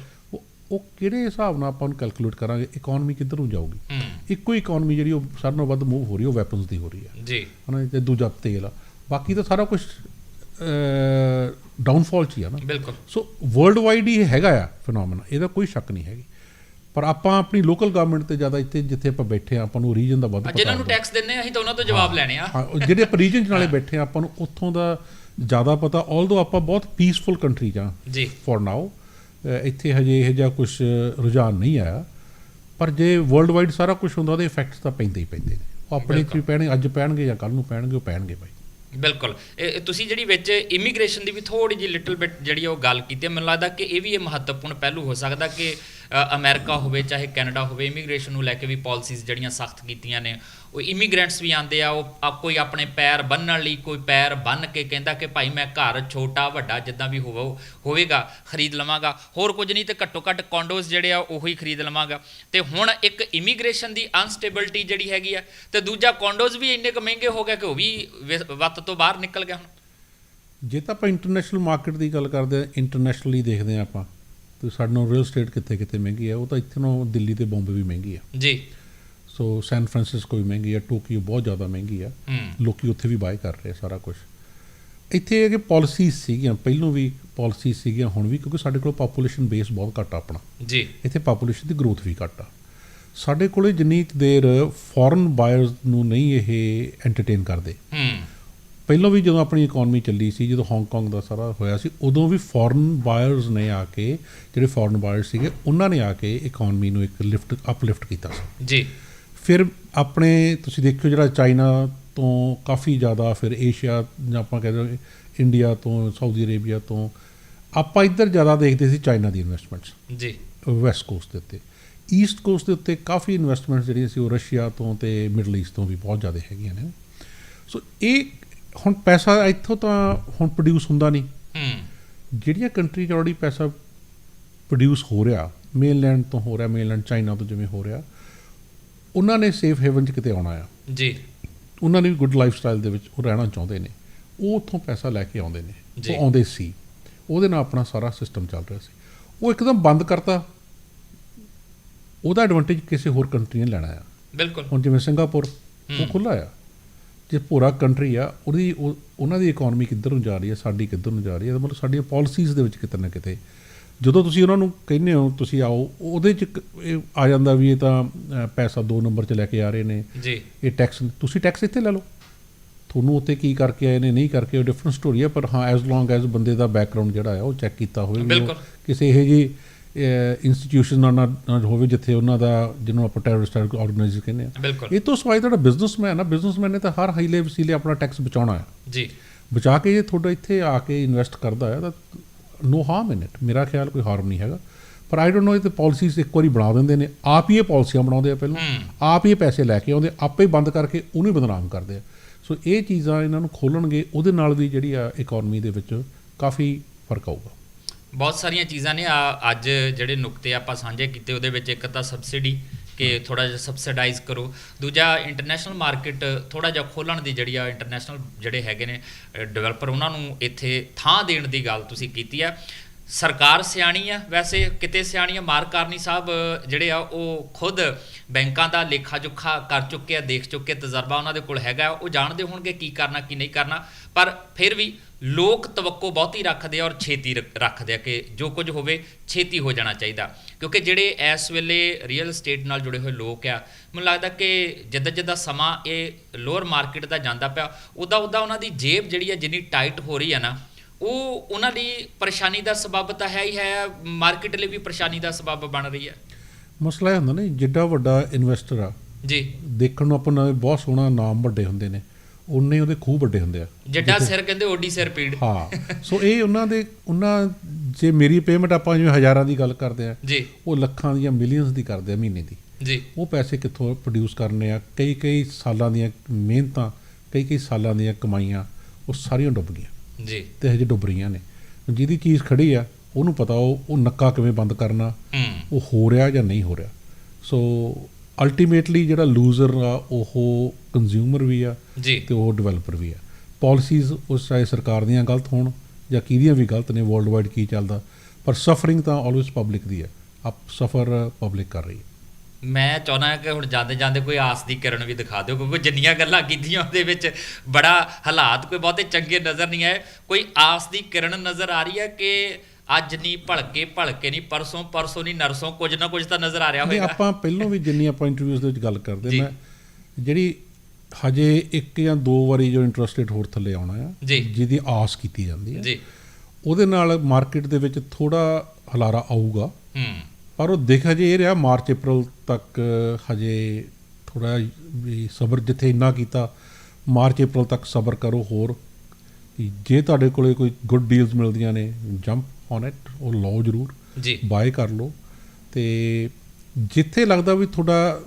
ਉਹ ਕਿਹੜੇ ਹਿਸਾਬ ਨਾਲ ਆਪਾਂ ਨੂੰ ਕੈਲਕੂਲੇਟ ਕਰਾਂਗੇ? ਇਕਨੋਮੀ ਕਿੱਧਰ ਨੂੰ ਜਾਊਗੀ? ਇੱਕੋ ਹੀ ਇਕਨੋਮੀ ਜਿਹੜੀ ਉਹ ਸਾਰਿਆਂ ਨਾਲੋਂ ਵੱਧ ਮੂਵ ਹੋ ਰਹੀ ਹੈ ਉਹ ਵੈਪਨਸ ਦੀ ਹੋ ਰਹੀ ਹੈ। ਜੀ। ਹਨਾ ਤੇ ਦੂਜਾ ਤੇਲ ਆ। ਬਾਕੀ ਤਾਂ ਸਾਰਾ ਕੁਝ ਡਾਊਨਫਾਲ ਚ ਹੀ ਆ ਨਾ? ਬਿਲਕੁਲ। ਸੋ ਵਰਲਡ ਵਾਈਡ ਹੀ ਹੈਗਾ ਆ ਫੀਨੋਮੀਨਾ ਇਹਦਾ ਕੋਈ ਸ਼ੱਕ ਨਹੀਂ ਹੈਗੀ। ਪਰ ਆਪਾਂ ਆਪਣੀ ਲੋਕਲ ਗਵਰਨਮੈਂਟ ਤੇ ਜ਼ਿਆਦਾ ਇੱਥੇ ਜਿੱਥੇ ਆਪਾਂ ਬੈਠੇ ਆ ਆਪਾਂ ਨੂੰ ਰੀਜਨ ਦਾ ਵੱਧ ਪਤਾ ਜਿਨ੍ਹਾਂ ਨੂੰ। ਟੈਕਸ ਦਿੰਨੇ ਆ ਅਸੀਂ ਤਾਂ ਉਹਨਾਂ ਤੋਂ ਜਵਾਬ ਲੈਣੇ ਆ। ਜਿਹੜੇ ਆਪਾਂ ਰੀਜਨ ਚ ਨਾਲੇ ਬੈਠੇ ਆ ਆਪਾਂ ਨੂੰ ਉੱਥੋਂ ਦਾ ਜ਼ਿਆਦਾ ਪਤਾ ਆਲਦੋ ਆਪਾਂ ਬਹੁਤ ਪੀਸਫੁਲ ਕੰਟਰੀ ਜਾਂ। ਜੀ ਫॉर ਨਾਓ ਇੱਥੇ ਹਜੇ ਇਹ ਜਿਹਾ ਕੁਝ ਰੁਝਾਨ ਨਹੀਂ ਆਇਆ। ਪਰ ਜੇ ਵਰਲਡ ਵਾਈਡ ਸਾਰਾ ਕੁਝ ਹੁੰਦਾ ਉਹਦੇ ਇਫੈਕਟਸ ਤਾਂ ਪੈਂਦੇ ਹੀ ਪੈਂਦੇ ਨੇ। ਉਹ ਆਪਣੇ ਚ ਪੈਣਗੇ ਅੱਜ ਪੈਣਗੇ ਜਾਂ ਕੱਲ ਨੂੰ ਪੈਣਗੇ ਉਹ ਪੈਣਗੇ ਭਾਈ। ਬਿਲਕੁਲ। ਇਹ ਤੁਸੀਂ ਜਿਹੜੀ ਵਿੱਚ ਇਮੀਗ੍ਰੇਸ਼ਨ ਦੀ ਵੀ ਥੋੜੀ ਜਿਹੀ ਲਿਟਲ ਬਿਟ ਜਿਹੜੀ ਉਹ ਗੱਲ ਕੀਤੀ ਹੈ ਮੈਨੂੰ ਲੱਗਦਾ ਕਿ ਇਹ ਵੀ ਇਹ ਮਹੱਤਵਪੂਰਨ ਪਹਿਲੂ ਹੋ ਸਕਦਾ ਕਿ ਅਮਰੀਕਾ ਹੋਵੇ, ਚਾਹੇ ਕੈਨੇਡਾ ਹੋਵੇ, ਇਮੀਗ੍ਰੇਸ਼ਨ ਨੂੰ ਲੈ ਕੇ ਵੀ ਪਾਲਿਸੀਜ਼ ਜਿਹੜੀਆਂ ਸਖਤ ਕੀਤੀਆਂ ਨੇ, ਉਹ ਇਮੀਗ੍ਰੈਂਟਸ ਵੀ ਆਉਂਦੇ ਆ, ਉਹ ਆ ਕੋਈ ਆਪਣੇ ਪੈਰ ਬੰਨਣ ਲਈ, ਕੋਈ ਪੈਰ ਬੰਨ ਕੇ ਕਹਿੰਦਾ ਕਿ ਭਾਈ ਮੈਂ ਘਰ ਛੋਟਾ, ਵੱਡਾ ਜਿੱਦਾਂ ਵੀ ਹੋਵੇ, ਹੋਵੇਗਾ, ਖਰੀਦ ਲਵਾਂਗਾ। ਹੋਰ ਕੁਝ ਨਹੀਂ ਤੇ ਘੱਟੋ ਘੱਟ ਕੌਂਡੋਜ਼ ਜਿਹੜੇ ਆ, ਉਹੀ ਖਰੀਦ ਲਵਾਂਗਾ। ਤੇ ਹੁਣ ਇੱਕ ਇਮੀਗ੍ਰੇਸ਼ਨ ਦੀ ਅਨਸਟੇਬਿਲਟੀ ਜਿਹੜੀ ਹੈਗੀ ਆ, ਤੇ ਦੂਜਾ ਕੌਂਡੋਜ਼ ਵੀ ਇੰਨੇ ਕੁ ਮਹਿੰਗੇ ਹੋ ਗਏ ਕਿ ਉਹ ਵੀ ਵੱਤ ਤੋਂ ਬਾਹਰ ਨਿਕਲ ਗਿਆ ਹੁਣ। ਜੇ ਤਾਂ ਆਪਾਂ ਇੰਟਰਨੈਸ਼ਨਲ ਮਾਰਕੀਟ ਦੀ ਗੱਲ ਕਰਦੇ ਆ ਇੰਟਰਨੈਸ਼ਨਲੀ ਦੇਖਦੇ ਆ ਆਪਾਂ ਤੇ ਸਾਡੇ ਨਾਲ ਰੀਅਲ ਸਟੇਟ ਕਿੱਥੇ ਕਿੱਥੇ ਮਹਿੰਗੀ ਆ ਉਹ ਤਾਂ ਇੱਥੇ ਨਾਲੋਂ ਦਿੱਲੀ ਤੇ ਬੰਬੇ ਵੀ ਮਹਿੰਗੀ ਆ। ਜੀ। ਸੋ ਸੈਨ ਫਰਾਂਸਿਸਕੋ ਵੀ ਮਹਿੰਗੀ ਆ ਟੋਕੀਓ ਬਹੁਤ ਜ਼ਿਆਦਾ ਮਹਿੰਗੀ ਹੂੰ। ਲੋਕੀ ਉੱਥੇ ਵੀ ਬਾਏ ਕਰ ਰਹੇ ਸਾਰਾ ਕੁਝ ਇੱਥੇ ਇਹ ਕਿ ਪਾਲਿਸੀਜ਼ ਸੀਗੀਆਂ ਪਹਿਲੋਂ ਵੀ ਪਾਲਿਸੀ ਸੀਗੀਆਂ ਹੁਣ ਵੀ ਕਿਉਂਕਿ ਸਾਡੇ ਕੋਲ ਪੋਪੂਲੇਸ਼ਨ ਬੇਸ ਬਹੁਤ ਘੱਟ ਆ ਆਪਣਾ। ਜੀ। ਇੱਥੇ ਪੋਪੂਲੇਸ਼ਨ ਦੀ ਗਰੋਥ ਵੀ ਘੱਟ ਆ। ਸਾਡੇ ਕੋਲੇ ਜਿੰਨੀ ਦੇਰ ਫੋਰਨ ਬਾਇਰਸ ਨੂੰ ਨਹੀਂ ਇਹ ਐਂਟਰਟੇਨ ਕਰਦੇ। ਹੂੰ। ਪਹਿਲਾਂ ਵੀ ਜਦੋਂ ਆਪਣੀ ਇਕਨੋਮੀ ਚੱਲੀ ਸੀ ਜਦੋਂ ਹਾਂਗਕਾਂਗ ਦਾ ਸਾਰਾ ਹੋਇਆ ਸੀ ਉਦੋਂ ਵੀ ਫੋਰਨ ਬਾਇਰਸ ਨੇ ਆ ਕੇ ਜਿਹੜੇ ਫੋਰਨ ਬਾਇਰਸ ਸੀਗੇ ਉਹਨਾਂ ਨੇ ਆ ਕੇ ਇਕਨੋਮੀ ਨੂੰ ਇੱਕ ਲਿਫਟ ਅਪਲਿਫਟ ਕੀਤਾ ਸੀ। ਜੀ। ਫਿਰ ਆਪਣੇ ਤੁਸੀਂ ਦੇਖਿਓ ਜਿਹੜਾ ਚਾਈਨਾ ਤੋਂ ਕਾਫੀ ਜ਼ਿਆਦਾ ਫਿਰ ਏਸ਼ੀਆ ਜਾਂ ਆਪਾਂ ਕਹਿੰਦੇ ਇੰਡੀਆ ਤੋਂ ਸਾਊਦੀ ਅਰੇਬੀਆ ਤੋਂ ਆਪਾਂ ਇੱਧਰ ਜ਼ਿਆਦਾ ਦੇਖਦੇ ਸੀ ਚਾਈਨਾ ਦੀ ਇਨਵੈਸਟਮੈਂਟਸ ਜੀ। ਵੈਸਟ ਕੋਸਟ ਦੇ ਉੱਤੇ। ਈਸਟ ਕੋਸਟ ਦੇ ਉੱਤੇ ਕਾਫੀ ਇਨਵੈਸਟਮੈਂਟਸ ਜਿਹੜੀਆਂ ਸੀ ਉਹ ਰਸ਼ੀਆ ਤੋਂ ਤੇ ਮਿਡਲ ਈਸਟ ਤੋਂ ਵੀ ਬਹੁਤ ਜ਼ਿਆਦਾ ਹੈਗੀਆਂ ਨੇ। ਸੋ ਇਹ ਹੁਣ ਪੈਸਾ ਇੱਥੋਂ ਤਾਂ ਹੁਣ ਪ੍ਰੋਡਿਊਸ ਹੁੰਦਾ ਨਹੀਂ। ਹੂੰ। ਜਿਹੜੀਆਂ ਕੰਟਰੀ 'ਚ ਆਲਰੇਡੀ ਪੈਸਾ ਪ੍ਰੋਡਿਊਸ ਹੋ ਰਿਹਾ ਮੇਨਲੈਂਡ ਤੋਂ ਹੋ ਰਿਹਾ ਮੇਨਲੈਂਡ ਚਾਈਨਾ ਤੋਂ ਜਿਵੇਂ ਹੋ ਰਿਹਾ ਉਹਨਾਂ ਨੇ ਸੇਫ ਹੈਵਨ 'ਚ ਕਿਤੇ ਆਉਣਾ ਆ। ਜੀ। ਉਹਨਾਂ ਨੇ ਵੀ ਗੁੱਡ ਲਾਈਫ ਸਟਾਈਲ ਦੇ ਵਿੱਚ ਉਹ ਰਹਿਣਾ ਚਾਹੁੰਦੇ ਨੇ। ਉਹ ਉੱਥੋਂ ਪੈਸਾ ਲੈ ਕੇ ਆਉਂਦੇ ਨੇ। ਉਹ ਆਉਂਦੇ ਸੀ। ਉਹਦੇ ਨਾਲ ਆਪਣਾ ਸਾਰਾ ਸਿਸਟਮ ਚੱਲ ਰਿਹਾ ਸੀ। ਉਹ ਇੱਕਦਮ ਬੰਦ ਕਰਤਾ। ਉਹਦਾ ਐਡਵਾਂਟੇਜ ਕਿਸੇ ਹੋਰ ਕੰਟਰੀ ਨੇ ਲੈਣਾ ਆ। ਬਿਲਕੁਲ। ਹੁਣ ਜਿਵੇਂ ਸਿੰਗਾਪੁਰ ਉਹ। ਖੁੱਲਾ ਆ। ਜੇ ਪੂਰਾ ਕੰਟਰੀ ਆ ਉਹਦੀ ਉਹ- ਉਹਨਾਂ ਦੀ ਇਕਨੋਮੀ ਕਿੱਧਰ ਨੂੰ ਜਾ ਰਹੀ ਹੈ ਸਾਡੀ ਕਿੱਧਰ ਨੂੰ ਜਾ ਰਹੀ ਹੈ ਮਤਲਬ ਸਾਡੀਆਂ ਪਾਲਿਸੀਜ਼ ਦੇ ਵਿੱਚ ਕਿਤੇ ਨਾ ਕਿਤੇ। ਜਦੋਂ ਤੁਸੀਂ ਉਹਨਾਂ ਨੂੰ ਕਹਿੰਦੇ ਹੋ ਤੁਸੀਂ ਆਓ ਉਹਦੇ ਚ ਆ ਜਾਂਦਾ ਵੀ ਇਹ ਤਾਂ ਪੈਸਾ ਦੋ ਨੰਬਰ 'ਚ ਲੈ ਕੇ ਆ ਰਹੇ ਨੇ। ਜੀ। ਇਹ ਟੈਕਸ ਤੁਸੀਂ ਟੈਕਸ ਇੱਥੇ ਲੈ ਲਓ। ਤੁਹਾਨੂੰ ਉੱਤੇ ਕੀ ਕਰਕੇ ਆਏ ਨੇ ਨਹੀਂ ਕਰਕੇ ਉਹ ਡਿਫਰੈਂਟ ਸਟੋਰੀ ਹੈ ਪਰ ਹਾਂ ਐਜ਼ ਲੌਂਗ ਐਜ਼ ਬੰਦੇ ਦਾ ਬੈਕਗ੍ਰਾਉਂਡ ਜਿਹੜਾ ਹੈ ਉਹ ਚੈੱਕ ਕੀਤਾ ਹੋਵੇ। ਕਿਸੇ ਇਹੋ ਜੀ ਇੰਸਟੀਟਿਊਸ਼ਨ ਨਾਲ ਨਾ- ਨਾਲ ਹੋਵੇ ਜਿੱਥੇ ਉਹਨਾਂ ਦਾ ਜਿਹਨੂੰ ਆਪਾਂ ਟੈਰਰਿਸਟ ਆਰਗੇਨਾਈਜ਼ੇਸ਼ਨ ਕਹਿੰਦੇ ਆ। ਇਹ ਤੋਂ ਸਵਾਈ ਤੁਹਾਡਾ ਬਿਜ਼ਨਸਮੈਨ ਆ। ਬਿਜ਼ਨਸਮੈਨ ਨੇ ਤਾਂ ਹਰ ਹਾਈਲੇ ਵਸੀਲੇ ਆਪਣਾ ਟੈਕਸ ਬਚਾਉਣਾ ਹੈ। ਜੀ। ਬਚਾ ਕੇ ਜੇ ਤੁਹਾਡਾ ਇੱਥੇ ਆ ਕੇ ਇਨਵੈਸਟ ਕਰਦਾ ਹੈ ਤਾਂ ਨੋ ਹਾਰਮ ਇਨ ਇਟ ਮੇਰਾ ਖਿਆਲ ਕੋਈ ਹਾਰਮ ਨਹੀਂ ਹੈਗਾ। ਪਰ ਆਈ ਡੋਨਟ ਨੋ ਇਹ ਤੇ ਪਾਲਿਸੀਜ਼ ਇੱਕ ਵਾਰੀ ਬਣਾ ਦਿੰਦੇ ਨੇ। ਆਪ ਹੀ ਇਹ ਪਾਲਿਸੀਆਂ ਬਣਾਉਂਦੇ ਆ ਪਹਿਲਾਂ। ਆਪ ਹੀ ਇਹ ਪੈਸੇ ਲੈ ਕੇ ਆਉਂਦੇ ਆਪੇ ਹੀ ਬੰਦ ਕਰਕੇ ਉਹਨੂੰ ਹੀ ਬਦਨਾਮ ਕਰਦੇ ਆ। ਸੋ ਇਹ ਚੀਜ਼ਾਂ ਇਹਨਾਂ ਨੂੰ ਖੋਲਣਗੇ। ਉਹਦੇ ਨਾਲ ਵੀ ਜਿਹੜੀ ਆ ਇਕਨੋਮੀ ਦੇ ਵਿੱਚ ਕਾਫੀ ਫ਼ਰਕ ਆਊਗਾ। ਬਹੁਤ ਸਾਰੀਆਂ ਚੀਜ਼ਾਂ ਨੇ। ਆ- ਅੱਜ ਜਿਹੜੇ ਨੁਕਤੇ ਆਪਾਂ ਸਾਂਝੇ ਕੀਤੇ ਉਹਦੇ ਵਿੱਚ ਇੱਕ ਤਾਂ ਸਬਸਿਡੀ ਕਿ ਥੋੜਾ ਜਿਹਾ ਸਬਸਿਡਾਈਜ਼ ਕਰੋ। ਦੂਜਾ ਇੰਟਰਨੈਸ਼ਨਲ ਮਾਰਕੀਟ ਥੋੜਾ ਜਿਹਾ ਖੋਲਣ ਦੀ ਜਿਹੜੀ ਆ ਇੰਟਰਨੈਸ਼ਨਲ ਜਿਹੜੇ ਹੈਗੇ ਨੇ ਡਿਵੈਲਪਰ ਉਹਨਾਂ ਨੂੰ ਇੱਥੇ ਥਾਂ ਦੇਣ ਦੀ ਗੱਲ ਤੁਸੀਂ ਕੀਤੀ ਆ। ਸਰਕਾਰ ਸਿਆਣੀ ਆ, ਵੈਸੇ ਕਿਤੇ ਸਿਆਣੀ ਆ ਮਾਰ ਕਾਰਨੀ ਸਾਹਿਬ ਜਿਹੜੇ ਆ, ਉਹ ਖੁਦ ਬੈਂਕਾਂ ਦਾ ਲੇਖਾ ਜੋਖਾ ਕਰ ਚੁੱਕੇ ਆ, ਦੇਖ ਚੁੱਕੇ, ਤਜਰਬਾ ਉਹਨਾਂ ਦੇ ਕੋਲ ਹੈਗਾ, ਉਹ ਜਾਣਦੇ ਹੋਣਗੇ ਕੀ ਕਰਨਾ, ਕੀ ਨਹੀਂ ਕਰਨਾ, ਪਰ ਫਿਰ ਵੀ ਲੋਕ ਤਵੱਕੋ ਬਹੁਤੀ ਰੱਖਦੇ ਆ ਔਰ ਛੇਤੀ ਰੱਖ- ਰੱਖਦੇ ਆ ਕਿ ਜੋ ਕੁਝ ਹੋਵੇ ਛੇਤੀ ਹੋ ਜਾਣਾ ਚਾਹੀਦਾ। ਕਿਉਂਕਿ ਜਿਹੜੇ ਇਸ ਵੇਲੇ ਰੀਅਲ ਏਸਟੇਟ ਨਾਲ ਜੁੜੇ ਹੋਏ ਲੋਕ ਆ, ਮੈਨੂੰ ਲੱਗਦਾ ਕਿ ਜਿੱਦਾਂ ਜਿੱਦਾਂ ਸਮਾਂ ਇਹ ਲੋਅਰ ਮਾਰਕੀਟ ਦਾ ਜਾਂਦਾ ਪਿਆ, ਉਦਾਂ ਉਦਾਂ ਉਹਨਾਂ ਦੀ ਜੇਬ ਜਿਹੜੀ ਆ ਜਿੰਨੀ ਟਾਈਟ ਹੋ ਰਹੀ ਆ ਨਾ ਉਹ ਉਹਨਾਂ ਲਈ ਪਰੇਸ਼ਾਨੀ ਦਾ ਸਬਬ ਤਾਂ ਹੈ ਹੀ ਹੈ ਮਾਰਕੀਟ ਲਈ ਵੀ ਪਰੇਸ਼ਾਨੀ ਦਾ ਸਬਬ ਬਣ ਰਹੀ ਹੈ। ਮਸਲਾ ਇਹ ਹੁੰਦਾ ਨਾ ਜਿੱਡਾ ਵੱਡਾ ਇਨਵੈਸਟਰ ਆ ਜੀ। ਦੇਖਣ ਨੂੰ ਆਪਾਂ ਨੂੰ ਬਹੁਤ ਸੋਹਣਾ ਨਾਮ ਵੱਡੇ ਹੁੰਦੇ ਨੇ ਉਨੇ ਉਹਦੇ ਖੂਹ ਵੱਡੇ ਹੁੰਦੇ ਆ। ਜਿੱਡਾ ਸਿਰ ਕਹਿੰਦੇ ਓਡੀ ਸਿਰ ਪੀੜ। ਹਾਂ ਸੋ ਇਹ ਉਹਨਾਂ ਦੇ ਉਹਨਾਂ ਜੇ ਮੇਰੀ ਪੇਮੈਂਟ ਆਪਾਂ ਜਿਵੇਂ ਹਜ਼ਾਰਾਂ ਦੀ ਗੱਲ ਕਰਦੇ ਆ ਜੀ। ਉਹ ਲੱਖਾਂ ਦੀਆਂ ਮਿਲੀਅਨਸ ਦੀ ਕਰਦੇ ਆ ਮਹੀਨੇ ਦੀ। ਜੀ। ਉਹ ਪੈਸੇ ਕਿੱਥੋਂ ਪ੍ਰੋਡਿਊਸ ਕਰਨੇ ਆ? ਕਈ ਕਈ ਸਾਲਾਂ ਦੀਆਂ ਮਿਹਨਤਾਂ ਕਈ ਕਈ ਸਾਲਾਂ ਦੀਆਂ ਕਮਾਈਆਂ ਉਹ ਸਾਰੀਆਂ ਡੁੱਬ ਗਈਆਂ। ਜੀ। ਤੇ ਹਜੇ ਡੁੱਬ ਰਹੀਆਂ ਨੇ। ਜਿਹਦੀ ਚੀਜ਼ ਖੜੀ ਆ ਉਹਨੂੰ ਪਤਾ ਉਹ ਉਹ ਨੱਕਾ ਕਿਵੇਂ ਬੰਦ ਕਰਨਾ ਉਹ ਹੋ ਰਿਹਾ ਜਾਂ ਨਹੀਂ ਹੋ ਰਿਹਾ। ਸੋ ਅਲਟੀਮੇਟਲੀ ਜਿਹੜਾ ਲੂਜ਼ਰ ਆ ਉਹ ਕੰਜ਼ਿਊਮਰ ਵੀ ਆ ਤੇ ਉਹ ਡਿਵੈਲਪਰ ਵੀ ਆ। ਪਾਲਿਸੀਜ਼ ਉਸ ਚਾਹੇ ਸਰਕਾਰ ਦੀਆਂ ਗਲਤ ਹੋਣ ਜਾਂ ਕਿਹਦੀਆਂ ਵੀ ਗਲਤ ਨੇ ਵਰਲਡ ਵਾਈਡ ਕੀ ਚੱਲਦਾ ਪਰ ਸਫਰਿੰਗ ਤਾਂ ਆਲਵੇਸ ਪਬਲਿਕ ਦੀ ਹੈ ਆਪ ਸਫਰ ਪਬਲਿਕ ਕਰ ਰਹੀ ਹੈ। ਮੈਂ ਚਾਹੁੰਦਾ ਹਾਂ ਕਿ ਹੁਣ ਜਾਂਦੇ ਜਾਂਦੇ ਕੋਈ ਆਸ ਦੀ ਕਿਰਨ ਵੀ ਦਿਖਾ ਦਿਓ ਕਿਉਂਕਿ ਜਿੰਨੀਆਂ ਗੱਲਾਂ ਕੀਤੀਆਂ ਉਹਦੇ ਵਿੱਚ ਬੜਾ ਹਾਲਾਤ ਕੋਈ ਬਹੁਤੇ ਚੰਗੇ ਨਜ਼ਰ ਨਹੀਂ ਆਏ। ਕੋਈ ਆਸ ਦੀ ਕਿਰਨ ਨਜ਼ਰ ਆ ਰਹੀ ਹੈ ਕਿ ਅੱਜ ਨਹੀਂ ਭਲਕੇ ਭਲਕੇ ਨਹੀਂ ਪਰਸੋਂ ਪਰਸੋਂ ਨਹੀਂ ਨਰਸੋਂ ਕੁਝ ਨਾ ਕੁਝ ਤਾਂ ਨਜ਼ਰ ਆ ਰਿਹਾ ਹੋਵੇਗਾ ਆਪਾਂ ਪਹਿਲਾਂ ਵੀ ਜਿੰਨੀ ਆਪਾਂ ਇੰਟਰਵਿਊਜ਼ ਦੇ ਵਿੱਚ ਗੱਲ ਕਰਦੇ। ਮੈਂ ਜਿਹੜੀ ਹਜੇ ਇੱਕ ਜਾਂ ਦੋ ਵਾਰੀ ਜੋ ਇੰਟਰਸਟ ਰੇਟ ਹੋਰ ਥੱਲੇ ਆਉਣਾ ਆ। ਜਿਹਦੀ ਆਸ ਕੀਤੀ ਜਾਂਦੀ ਹੈ ਜੀ। ਉਹਦੇ ਨਾਲ ਮਾਰਕੀਟ ਦੇ ਵਿੱਚ ਥੋੜਾ ਹਲਾਰਾ ਆਊਗਾ। ਹੂੰ। ਪਰ ਉਹ ਦੇਖ ਹਜੇ ਇਹ ਰਿਹਾ ਮਾਰਚ ਅਪ੍ਰੈਲ ਤੱਕ ਹਜੇ ਥੋੜਾ ਵੀ ਸਬਰ ਜਿੱਥੇ ਇੰਨਾ ਕੀਤਾ ਮਾਰਚ ਅਪ੍ਰੈਲ ਤੱਕ ਸਬਰ ਕਰੋ ਹੋਰ। ਜੇ ਤੁਹਾਡੇ ਕੋਲੇ ਕੋਈ ਗੁੱਡ ਡੀਲਸ ਮਿਲਦੀਆਂ ਨੇ ਜੰਪ ਔਨ ਇਟ ਉਹ ਲਓ ਜ਼ਰੂਰ ਜੀ। ਬਾਏ ਕਰ ਲਓ। ਤੇ ਜਿੱਥੇ ਲੱਗਦਾ ਵੀ ਤੁਹਾਡਾ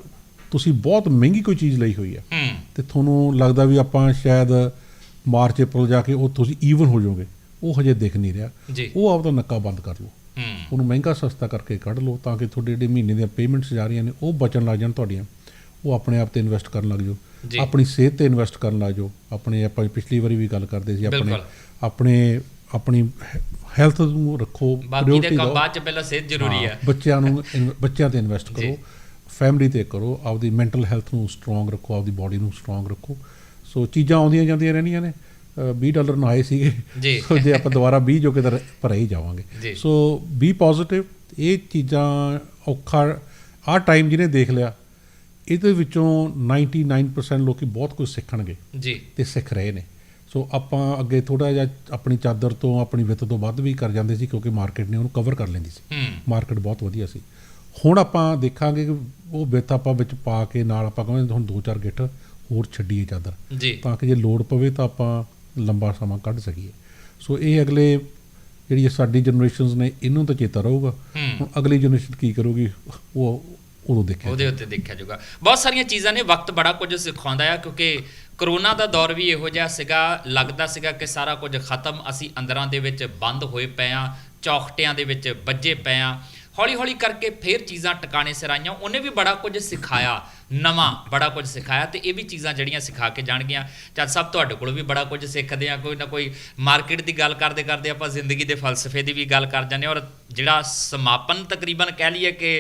ਤੁਸੀਂ ਬਹੁਤ ਮਹਿੰਗੀ ਕੋਈ ਚੀਜ਼ ਲਈ ਹੋਈ ਹੈ ਤੇ ਤੁਹਾਨੂੰ ਲੱਗਦਾ ਵੀ ਆਪਾਂ ਸ਼ਾਇਦ ਮਾਰਚ ਅਪ੍ਰੈਲ ਜਾ ਕੇ ਉਹ ਤੁਸੀਂ ਈਵਨ ਹੋ ਜਾਓਗੇ ਉਹ ਹਜੇ ਦਿਖ ਨਹੀਂ ਰਿਹਾ। ਉਹ ਆਪਦਾ ਨੱਕਾ ਬੰਦ ਕਰ ਲਓ। ਉਹਨੂੰ ਮਹਿੰਗਾ ਸਸਤਾ ਕਰਕੇ ਕੱਢ ਲਓ ਤਾਂ ਕਿ ਤੁਹਾਡੇ ਜਿਹੜੇ ਮਹੀਨੇ ਦੀਆਂ ਪੇਮੈਂਟਸ ਜਾ ਰਹੀਆਂ ਨੇ ਉਹ ਬਚਣ ਲੱਗ ਜਾਣ ਤੁਹਾਡੀਆਂ। ਉਹ ਆਪਣੇ ਆਪ ਤੇ ਇਨਵੈਸਟ ਕਰਨ ਲੱਗ। ਜਾਓ। ਆਪਣੀ ਸਿਹਤ ਤੇ ਇਨਵੈਸਟ ਕਰਨ ਲੱਗ ਜਾਓ। ਆਪਣੇ ਆਪਾਂ ਪਿਛਲੀ ਵਾਰੀ ਵੀ ਗੱਲ ਕਰਦੇ ਸੀ ਆਪਣੇ। ਆਪਣੇ ਆਪਣੀ ਹੈਲਥ ਨੂੰ ਰੱਖੋ ਬਾਕੀ ਦੇ ਕੰਮ। ਬਾਅਦ ਚ ਪਹਿਲਾਂ ਸਿਹਤ ਜ਼ਰੂਰੀ ਹਾਂ, ਬੱਚਿਆਂ ਨੂੰ ਬੱਚਿਆਂ ਤੇ ਇਨਵੈਸਟ। ਕਰੋ। ਫੈਮਿਲੀ ਤੇ ਕਰੋ। ਆਪਦੀ ਮੈਂਟਲ ਹੈਲਥ ਨੂੰ ਸਟਰੋਂਗ ਰੱਖੋ ਆਪਦੀ ਬਾਡੀ ਨੂੰ ਸਟਰੋਂਗ ਰੱਖੋ। ਸੋ ਚੀਜ਼ਾਂ ਆਉਂਦੀਆਂ ਜਾਂਦੀਆਂ ਰਹਿਣੀਆਂ ਨੇ। 20 ਡਾਲਰ ਨਾ ਆਏ ਸੀਗੇ। ਜੀ। ਸੋ ਜੇ ਆਪਾਂ ਦੁਬਾਰਾ 20 ਜੋ ਕਿਤੇ ਭਰੇ ਹੀ। ਜਾਵਾਂਗੇ। ਸੋ ਬੀ ਪੋਜ਼ਿਟਿਵ ਇਹ ਚੀਜ਼ਾਂ ਔਖਾ ਆਹ ਟਾਈਮ ਜਿਹਨੇ ਦੇਖ ਲਿਆ ਇਹਦੇ ਵਿੱਚੋਂ 99% ਲੋਕੀ ਬਹੁਤ ਕੁਝ ਸਿੱਖਣਗੇ ਜੀ। ਤੇ ਸਿੱਖ ਰਹੇ ਨੇ। ਸੋ ਆਪਾਂ ਅੱਗੇ ਥੋੜਾ ਜਿਹਾ ਆਪਣੀ ਚਾਦਰ ਤੋਂ ਆਪਣੀ ਵਿੱਤ ਤੋਂ ਵੱਧ ਵੀ ਕਰ ਜਾਂਦੇ ਸੀ ਕਿਉਂਕਿ ਮਾਰਕੀਟ ਨੇ ਉਹਨੂੰ ਕਵਰ ਕਰ ਲੈਂਦੀ ਸੀ। ਮਾਰਕੀਟ ਬਹੁਤ ਵਧੀਆ ਸੀ। ਹੁਣ ਆਪਾਂ ਦੇਖਾਂਗੇ ਕਿ ਉਹ ਵਿੱਤ ਆਪਾਂ ਵਿੱਚ ਪਾ ਕੇ ਨਾਲ ਆਪਾਂ ਕਹਾਂਗੇ ਹੁਣ ਦੋ ਚਾਰ ਗਿੱਠ ਹੋਰ ਛੱਡੀਏ ਚਾਦਰ। ਤਾਂ ਕਿ ਜੇ ਲੋਡ ਪਵੇ ਤਾਂ ਆਪਾਂ ਲੰਬਾ ਸਮਾਂ ਕੱਢ ਸਕੀਏ। ਸੋ ਇਹ ਅਗਲੇ ਜਿਹੜੀ ਸਾਡੀ ਜਨਰੇਸ਼ਨਸ ਨੇ ਇਹਨੂੰ ਤਾਂ ਚੇਤਾ ਰਹੂਗਾ। ਹੁਣ ਅਗਲੀ ਜਨਰੇਸ਼ਨ ਕੀ ਕਰੂਗੀ ਉਹ ਉਦੋਂ ਦੇਖਿਆ ਉਹਦੇ ਉੱਤੇ ਦੇਖਿਆ ਜਾਊਗਾ। ਬਹੁਤ ਸਾਰੀਆਂ ਚੀਜ਼ਾਂ ਨੇ ਵਕਤ ਬੜਾ ਕੁਝ ਸਿਖਾਉਂਦਾ ਆ ਕਿਉਂਕਿ ਕਰੋਨਾ ਦਾ ਦੌਰ ਵੀ ਇਹੋ ਜਿਹਾ ਸੀਗਾ ਲੱਗਦਾ ਸੀਗਾ ਕਿ ਸਾਰਾ ਕੁਝ ਖਤਮ ਅਸੀਂ ਅੰਦਰਾਂ ਦੇ ਵਿੱਚ ਬੰਦ ਹੋਏ ਪਏ ਆ ਚੌਖਟਿਆਂ ਦੇ ਵਿੱਚ ਵੱਜੇ ਪਏ ਆ। ਹੌਲੀ ਹੌਲੀ ਕਰਕੇ ਫੇਰ ਚੀਜ਼ਾਂ ਟਿਕਾਣੇ ਸਿਰ ਆਈਆਂ। ਉਹਨੇ ਵੀ ਬੜਾ ਕੁਝ ਸਿਖਾਇਆ ਨਵਾਂ ਬੜਾ ਕੁਝ ਸਿਖਾਇਆ ਤੇ ਇਹ ਵੀ ਚੀਜ਼ਾਂ ਜਿਹੜੀਆਂ ਸਿਖਾ ਕੇ ਜਾਣਗੀਆਂ। ਚੱਲ ਸਭ ਤੁਹਾਡੇ ਕੋਲ ਵੀ ਬੜਾ ਕੁਝ ਸਿੱਖਦੇ ਆ ਕੋਈ ਨਾ ਕੋਈ ਮਾਰਕੀਟ ਦੀ ਗੱਲ ਕਰਦੇ ਕਰਦੇ ਆਪਾਂ ਜ਼ਿੰਦਗੀ ਦੇ ਫਲਸਫੇ ਦੀ ਵੀ ਗੱਲ ਕਰ ਜਾਂਦੇ ਔਰ ਜਿਹੜਾ ਸਮਾਪਨ ਤਕਰੀਬਨ ਕਹਿ ਲਈਏ ਕਿ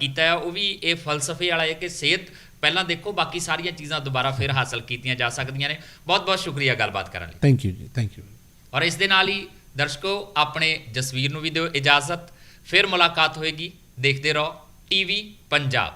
ਕੀਤਾ ਹੈ ਉਹ ਵੀ ਇਹ ਫਲਸਫੇ ਵਾਲਾ ਹੈ ਕਿ ਸਿਹਤ ਪਹਿਲਾਂ ਦੇਖੋ ਬਾਕੀ ਸਾਰੀਆਂ ਚੀਜ਼ਾਂ ਦੁਬਾਰਾ ਫਿਰ ਹਾਸਲ ਕੀਤੀਆਂ ਜਾ ਸਕਦੀਆਂ ਨੇ। ਬਹੁਤ ਬਹੁਤ ਸ਼ੁਕਰੀਆ ਗੱਲਬਾਤ ਕਰਨ ਲਈ। ਥੈਂਕ ਯੂ ਜੀ ਥੈਂਕ ਯੂ ਔਰ ਇਸ ਦੇ ਨਾਲ ਹੀ ਦਰਸ਼ਕੋ ਆਪਣੇ ਜਸਵੀਰ ਨੂੰ ਵੀ ਦਿਓ ਇਜਾਜ਼ਤ। ਫਿਰ ਮੁਲਾਕਾਤ ਹੋਏਗੀ। ਦੇਖਦੇ ਰਹੋ। ਟੀਵੀ ਪੰਜਾਬ।